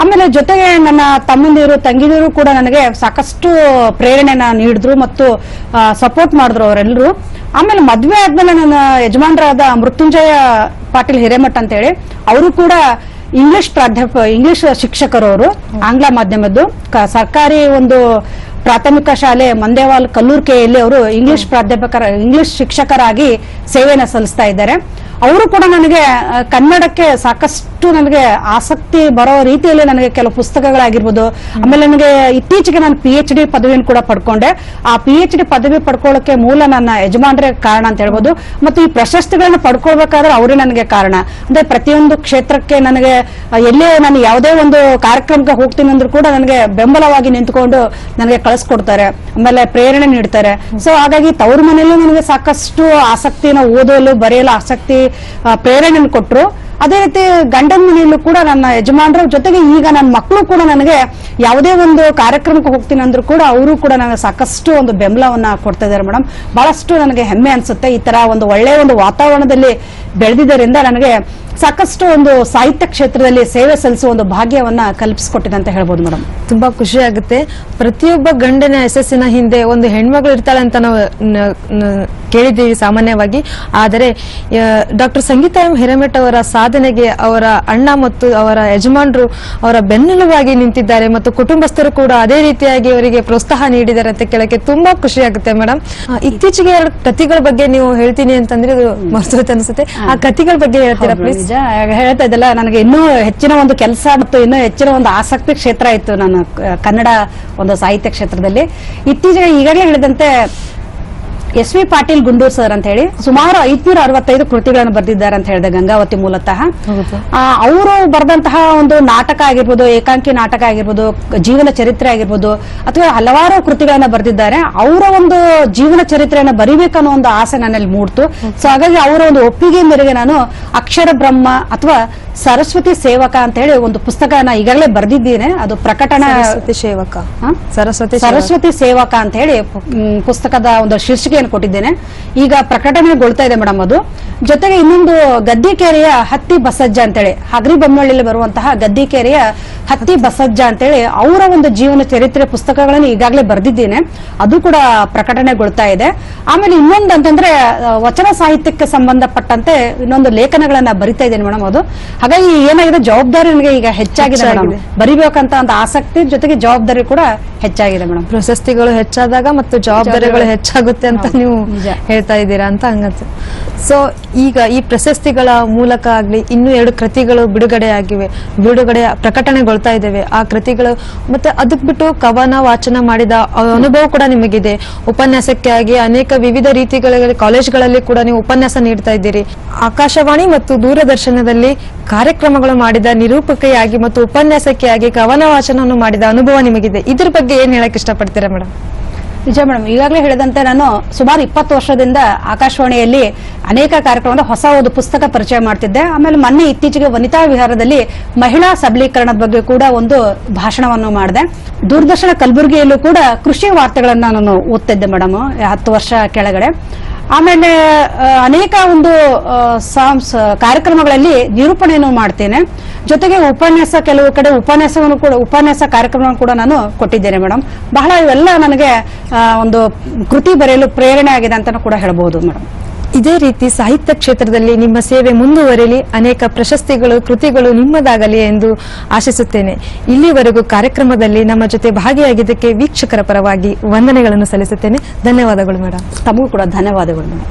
ಆಮೇಲೆ ಜೊತೆಗೆ ನನ್ನ ತಮ್ಮಂದಿರು, ತಂಗಿದಿರು ಕೂಡ ನನಗೆ ಸಾಕಷ್ಟು ಪ್ರೇರಣೆನ ನೀಡಿದ್ರು ಮತ್ತು ಸಪೋರ್ಟ್ ಮಾಡಿದ್ರು ಅವರೆಲ್ಲರೂ. ಆಮೇಲೆ ಮದ್ವೆ ಆದ್ಮೇಲೆ ನನ್ನ ಯಜಮಾನರಾದ ಮೃತ್ಯುಂಜಯ ಪಾಟೀಲ್ ಹಿರೇಮಠ ಅಂತ ಹೇಳಿ, ಅವರು ಕೂಡ ಇಂಗ್ಲಿಷ್ ಪ್ರಾಧ್ಯಾಪ ಇಂಗ್ಲಿಷ್ ಶಿಕ್ಷಕರವರು ಆಂಗ್ಲ ಮಾಧ್ಯಮದ್ದು ಸರ್ಕಾರಿ ಒಂದು ಪ್ರಾಥಮಿಕ ಶಾಲೆ ಮಂದೇವಾಲ್ ಕಲ್ಲೂರ್ಕೆಯಲ್ಲಿ ಅವರು ಇಂಗ್ಲಿಷ್ ಪ್ರಾಧ್ಯಾಪಕರ ಇಂಗ್ಲಿಷ್ ಶಿಕ್ಷಕರಾಗಿ ಸೇವೆಯನ್ನು ಸಲ್ಲಿಸ್ತಾ ಇದ್ದಾರೆ. ಅವರು ಕೂಡ ನನಗೆ ಕನ್ನಡಕ್ಕೆ ಸಾಕಷ್ಟು ನನಗೆ ಆಸಕ್ತಿ ಬರೋ ರೀತಿಯಲ್ಲಿ ನನಗೆ ಕೆಲವು ಪುಸ್ತಕಗಳಾಗಿರ್ಬೋದು. ಆಮೇಲೆ ನನಗೆ ಇತ್ತೀಚೆಗೆ ನಾನು ಪಿ ಎಚ್ ಡಿ ಪದವಿಯನ್ನು ಕೂಡ ಪಡ್ಕೊಂಡೆ. ಆ ಪಿ ಎಚ್ ಡಿ ಪದವಿ ಪಡ್ಕೊಳ್ಳೋಕೆ ಮೂಲ ನನ್ನ ಯಜಮಾನ್ರೇ ಕಾರಣ ಅಂತ ಹೇಳ್ಬೋದು. ಮತ್ತು ಈ ಪ್ರಶಸ್ತಿಗಳನ್ನ ಪಡ್ಕೊಳ್ಬೇಕಾದ್ರೆ ಅವರೇ ನನಗೆ ಕಾರಣ. ಅಂದ್ರೆ ಪ್ರತಿಯೊಂದು ಕ್ಷೇತ್ರಕ್ಕೆ ನನಗೆ, ಎಲ್ಲೇ ನಾನು ಯಾವುದೇ ಒಂದು ಕಾರ್ಯಕ್ರಮಕ್ಕೆ ಹೋಗ್ತೀನಿ ಅಂದ್ರೂ ಕೂಡ ನನಗೆ ಬೆಂಬಲವಾಗಿ ನಿಂತ್ಕೊಂಡು ನನಗೆ ಕಳಿಸ್ಕೊಡ್ತಾರೆ. ಆಮೇಲೆ ಪ್ರೇರಣೆ ನೀಡ್ತಾರೆ. ಸೊ ಹಾಗಾಗಿ ತವ್ರ ಮನೆಯಲ್ಲೂ ನನಗೆ ಸಾಕಷ್ಟು ಆಸಕ್ತಿನ ಓದಲು, ಬರೆಯಲು ಆಸಕ್ತಿ ಪ್ರೇರಣೆ ಕೊಟ್ಟರು ಅದೇ ರೀತಿ ಗಂಡನ ಮನೆಯಲ್ಲೂ ಕೂಡ ನನ್ನ ಯಜಮಾನರ ಜೊತೆಗೆ ಈಗ ನನ್ನ ಮಕ್ಕಳು ಕೂಡ ನನಗೆ ಯಾವುದೇ ಒಂದು ಕಾರ್ಯಕ್ರಮಕ್ಕೆ ಹೋಗ್ತೀನಿ ಅಂದ್ರೂ ಕೂಡ ಅವರು ಕೂಡ ನನಗೆ ಸಾಕಷ್ಟು ಒಂದು ಬೆಂಬಲವನ್ನ ಕೊಡ್ತಾ ಇದ್ದಾರೆ ಮೇಡಮ್ ಬಹಳಷ್ಟು ನನಗೆ ಹೆಮ್ಮೆ ಅನ್ಸುತ್ತೆ ಈ ತರ ಒಂದು ಒಳ್ಳೆಯ ಒಂದು ವಾತಾವರಣದಲ್ಲಿ ಬೆಳೆದಿದ್ದರಿಂದ ನನಗೆ ಸಾಕಷ್ಟು ಒಂದು ಸಾಹಿತ್ಯ ಕ್ಷೇತ್ರದಲ್ಲಿ ಸೇವೆ ಸಲ್ಲಿಸುವ ಒಂದು ಭಾಗ್ಯವನ್ನ ಕಲ್ಪಿಸಿಕೊಟ್ಟಿದೆ ಅಂತ ಹೇಳ್ಬೋದು ಮೇಡಮ್. ತುಂಬಾ ಖುಷಿ ಆಗುತ್ತೆ. ಪ್ರತಿಯೊಬ್ಬ ಗಂಡನ ಯಶಸ್ಸಿನ ಹಿಂದೆ ಒಂದು ಹೆಣ್ಮಗಳು ಇರ್ತಾಳೆ ಅಂತ ನಾವು ಕೇಳಿದ್ದೀವಿ ಸಾಮಾನ್ಯವಾಗಿ. ಆದರೆ ಡಾಕ್ಟರ್ ಸಂಗೀತ ಎಂ ಹಿರೇಮಠ ಅವರ ಸಾಧನೆಗೆ ಅವರ ಅಣ್ಣ ಮತ್ತು ಅವರ ಯಜಮಾನರು ಅವರ ಬೆನ್ನೆಲುಬಾಗಿ ನಿಂತಿದ್ದಾರೆ ಮತ್ತು ಕುಟುಂಬಸ್ಥರು ಕೂಡ ಅದೇ ರೀತಿಯಾಗಿ ಅವರಿಗೆ ಪ್ರೋತ್ಸಾಹ ನೀಡಿದ್ದಾರೆ ಅಂತ ಕೇಳಕ್ಕೆ ತುಂಬಾ ಖುಷಿ ಆಗುತ್ತೆ ಮೇಡಮ್. ಇತ್ತೀಚೆಗೆ ಎರಡು ಕಥೆಗಳ ಬಗ್ಗೆ ನೀವು ಹೇಳ್ತೀನಿ ಅಂತಂದ್ರೆ ಇದು ಮರ್ತೋಯ್ತು ಅನ್ಸುತ್ತೆ. ಆ ಕಥೆಗಳ ಬಗ್ಗೆ ಹೇಳ್ತೀರಾ ಪ್ಲೀಸ್ ನಿಜ ಹೇಳ್ತಾ ಇದ್ದಲ್ಲ, ನನಗೆ ಇನ್ನೂ ಹೆಚ್ಚಿನ ಒಂದು ಕೆಲಸ ಮತ್ತು ಇನ್ನೂ ಹೆಚ್ಚಿನ ಒಂದು ಆಸಕ್ತಿ ಕ್ಷೇತ್ರ ಇತ್ತು ನಾನು ಕನ್ನಡ ಒಂದು ಸಾಹಿತ್ಯ ಕ್ಷೇತ್ರದಲ್ಲಿ. ಇತ್ತೀಚೆಗೆ ಈಗಾಗಲೇ ಹೇಳಿದಂತೆ S V Patil Gundur sir ಅಂತ ಹೇಳಿ ಸುಮಾರು ಐದ್ನೂರ ಅರವತ್ತೈದು ಕೃತಿಗಳನ್ನು ಬರೆದಿದ್ದಾರೆ ಅಂತ ಹೇಳಿದೆ ಗಂಗಾವತಿ ಮೂಲತಃ. ಅವರು ಬರೆದಂತಹ ಒಂದು ನಾಟಕ ಆಗಿರ್ಬೋದು ಏಕಾಂಕಿ ನಾಟಕ ಆಗಿರ್ಬೋದು ಜೀವನ ಚರಿತ್ರೆ ಆಗಿರ್ಬೋದು ಅಥವಾ ಹಲವಾರು ಕೃತಿಗಳನ್ನ ಬರೆದಿದ್ದಾರೆ. ಅವರ ಒಂದು ಜೀವನ ಚರಿತ್ರೆಯನ್ನು ಬರಿಬೇಕನ್ನೋ ಒಂದು ಆಸೆ ನನ್ನಲ್ಲಿ ಮೂಡ್ತು. ಸೊ ಹಾಗಾಗಿ ಅವರ ಒಂದು ಒಪ್ಪಿಗೆ ಮೇರೆಗೆ ನಾನು ಅಕ್ಷರ ಬ್ರಹ್ಮ ಅಥವಾ ಸರಸ್ವತಿ ಸೇವಕ ಅಂತ ಹೇಳಿ ಒಂದು ಪುಸ್ತಕನ ಈಗಾಗಲೇ ಬರೆದಿದ್ದೇನೆ. ಅದು ಪ್ರಕಟಣ ಸರಸ್ವತಿ ಸೇವಕ. ಸರಸ್ವತಿ ಸೇವಕ. ಸರಸ್ವತಿ ಸೇವಕ ಅಂತ ಹೇಳಿ ಪುಸ್ತಕದ ಒಂದು ಶೀರ್ಷಿಕೆಯನ್ನು ಕೊಟ್ಟಿದ್ದೇನೆ. ಈಗ ಪ್ರಕಟಣೆಗೊಳ್ತಾ ಇದೆ ಮೇಡಮ್ ಅದು. ಜೊತೆಗೆ ಇನ್ನೊಂದು ಗದ್ದಿಕೆರೆಯ ಹತ್ತಿ ಬಸಜ್ಜ ಅಂತೇಳಿ ಹಗರಿ ಬೊಮ್ಮಳ್ಳಿಯಲ್ಲಿ ಬರುವಂತಹ ಗದ್ದಿಕೆರೆಯ ಹತ್ತಿ ಬಸಜ್ಜ ಅಂತೇಳಿ ಅವರ ಒಂದು ಜೀವನ ಚರಿತ್ರೆ ಪುಸ್ತಕಗಳನ್ನು ಈಗಾಗಲೇ ಬರೆದಿದ್ದೇನೆ. ಅದು ಕೂಡ ಪ್ರಕಟಣೆಗೊಳ್ತಾ ಇದೆ. ಆಮೇಲೆ ಇನ್ನೊಂದು ಅಂತಂದ್ರೆ ವಚನ ಸಾಹಿತ್ಯಕ್ಕೆ ಸಂಬಂಧಪಟ್ಟಂತೆ ಇನ್ನೊಂದು ಲೇಖನಗಳನ್ನ ಬರಿತಾ ಇದ್ದೇನೆ ಮೇಡಮ್ ಅದು. ಹಾಗಾಗಿ ಏನಾಗಿದೆ ಜವಾಬ್ದಾರಿ ನನಗೆ ಈಗ ಹೆಚ್ಚಾಗಿದೆ ಮೇಡಮ್ ಹೆಚ್ಚಾಗಿದೆ. ಬರಿಬೇಕಂತ ಒಂದು ಆಸಕ್ತಿ ಜೊತೆಗೆ ಜವಾಬ್ದಾರಿ ಕೂಡ ಹೆಚ್ಚಾಗಿದೆ ಮೇಡಮ್. ಪ್ರಶಸ್ತಿಗಳು ಹೆಚ್ಚಾದಾಗ ಮತ್ತು ಜವಾಬ್ದಾರಿಗಳು ಹೆಚ್ಚಾಗುತ್ತೆ ಅಂತ ನೀವು ಹೇಳ್ತಾ ಇದ್ದೀರಾ ಅಂತ ಹಂಗಂತ. ಸೊ ಈಗ ಈ ಪ್ರಶಸ್ತಿಗಳ ಮೂಲಕ ಆಗ್ಲಿ ಇನ್ನೂ ಎರಡು ಕೃತಿಗಳು ಬಿಡುಗಡೆ ಆಗಿವೆ ಬಿಡುಗಡೆ ಪ್ರಕಟಣೆಗೊಳ್ತಾ ಇದ್ದೇವೆ. ಆ ಕೃತಿಗಳು ಮತ್ತೆ ಅದಕ್ ಬಿಟ್ಟು ಕವನ ವಾಚನ ಮಾಡಿದ ಅನುಭವ ಕೂಡ ನಿಮಗಿದೆ. ಉಪನ್ಯಾಸಕ್ಕೆ ಆಗಿ ಅನೇಕ ವಿವಿಧ ರೀತಿಗಳಲ್ಲಿ ಕಾಲೇಜ್ಗಳಲ್ಲಿ ಕೂಡ ನೀವು ಉಪನ್ಯಾಸ ನೀಡ್ತಾ ಇದ್ದೀರಿ. ಆಕಾಶವಾಣಿ ಮತ್ತು ದೂರದರ್ಶನದಲ್ಲಿ ಕಾರ್ಯಕ್ರಮಗಳು ಮಾಡಿದ ನಿರೂಪಕಿಯಾಗಿ ಮತ್ತು ಉಪನ್ಯಾಸಕಿಯಾಗಿ ಕವನ ವಾಚನವನ್ನು ಮಾಡಿದ ಅನುಭವ ನಿಮಗಿದೆ. ಇದ್ರ ಬಗ್ಗೆ ಏನ್ ಹೇಳಕ್ ಇಷ್ಟಪಡ್ತೀರಾ ಮೇಡಮ್? ನಿಜ ಮೇಡಮ್, ಈಗಾಗಲೇ ಹೇಳಿದಂತೆ ನಾನು ಸುಮಾರು ಇಪ್ಪತ್ತು ವರ್ಷದಿಂದ ಆಕಾಶವಾಣಿಯಲ್ಲಿ ಅನೇಕ ಕಾರ್ಯಕ್ರಮದ ಹೊಸ ಒಂದು ಪುಸ್ತಕ ಪರಿಚಯ ಮಾಡ್ತಿದ್ದೆ. ಆಮೇಲೆ ಮೊನ್ನೆ ಇತ್ತೀಚೆಗೆ ವನಿತಾ ವಿಹಾರದಲ್ಲಿ ಮಹಿಳಾ ಸಬಲೀಕರಣದ ಬಗ್ಗೆ ಕೂಡ ಒಂದು ಭಾಷಣವನ್ನು ಮಾಡಿದೆ. ದೂರದರ್ಶನ ಕಲಬುರಗಿಯಲ್ಲೂ ಕೂಡ ಕೃಷಿ ವಾರ್ತೆಗಳನ್ನು ನಾನು ಓದ್ತಿದ್ದೆ ಮೇಡಮ್, ಹತ್ತು ವರ್ಷ ಕೆಳಗಡೆ. ಆಮೇಲೆ ಅನೇಕ ಒಂದು ಕಾರ್ಯಕ್ರಮಗಳಲ್ಲಿ ನಿರೂಪಣೆಯನ್ನು ಮಾಡ್ತೇನೆ. ಜೊತೆಗೆ ಉಪನ್ಯಾಸ, ಕೆಲವು ಕಡೆ ಉಪನ್ಯಾಸವನ್ನು ಕೂಡ, ಉಪನ್ಯಾಸ ಕಾರ್ಯಕ್ರಮವನ್ನು ಕೂಡ ನಾನು ಕೊಟ್ಟಿದ್ದೇನೆ ಮೇಡಮ್. ಬಹಳ ಇವೆಲ್ಲ ನನಗೆ ಒಂದು ಕೃತಿ ಬರೆಯಲು ಪ್ರೇರಣೆ ಆಗಿದೆ ಅಂತ ಕೂಡ ಹೇಳಬಹುದು ಮೇಡಮ್. ಇದೇ ರೀತಿ ಸಾಹಿತ್ಯ ಕ್ಷೇತ್ರದಲ್ಲಿ ನಿಮ್ಮ ಸೇವೆ ಮುಂದುವರೆಯಲಿ ಅನೇಕ ಪ್ರಶಸ್ತಿಗಳು, ಕೃತಿಗಳು ನಿಮ್ಮದಾಗಲಿ ಎಂದು ಆಶಿಸುತ್ತೇನೆ. ಇಲ್ಲಿವರೆಗೂ ಕಾರ್ಯಕ್ರಮದಲ್ಲಿ ನಮ್ಮ ಜೊತೆ ಭಾಗಿಯಾಗಿದ್ದಕ್ಕೆ ವೀಕ್ಷಕರ ಪರವಾಗಿ ವಂದನೆಗಳನ್ನು ಸಲ್ಲಿಸುತ್ತೇನೆ. ಧನ್ಯವಾದಗಳು ಮೇಡಮ್ ತಮಗೂ ಕೂಡ ಧನ್ಯವಾದಗಳು ಮೇಡಮ್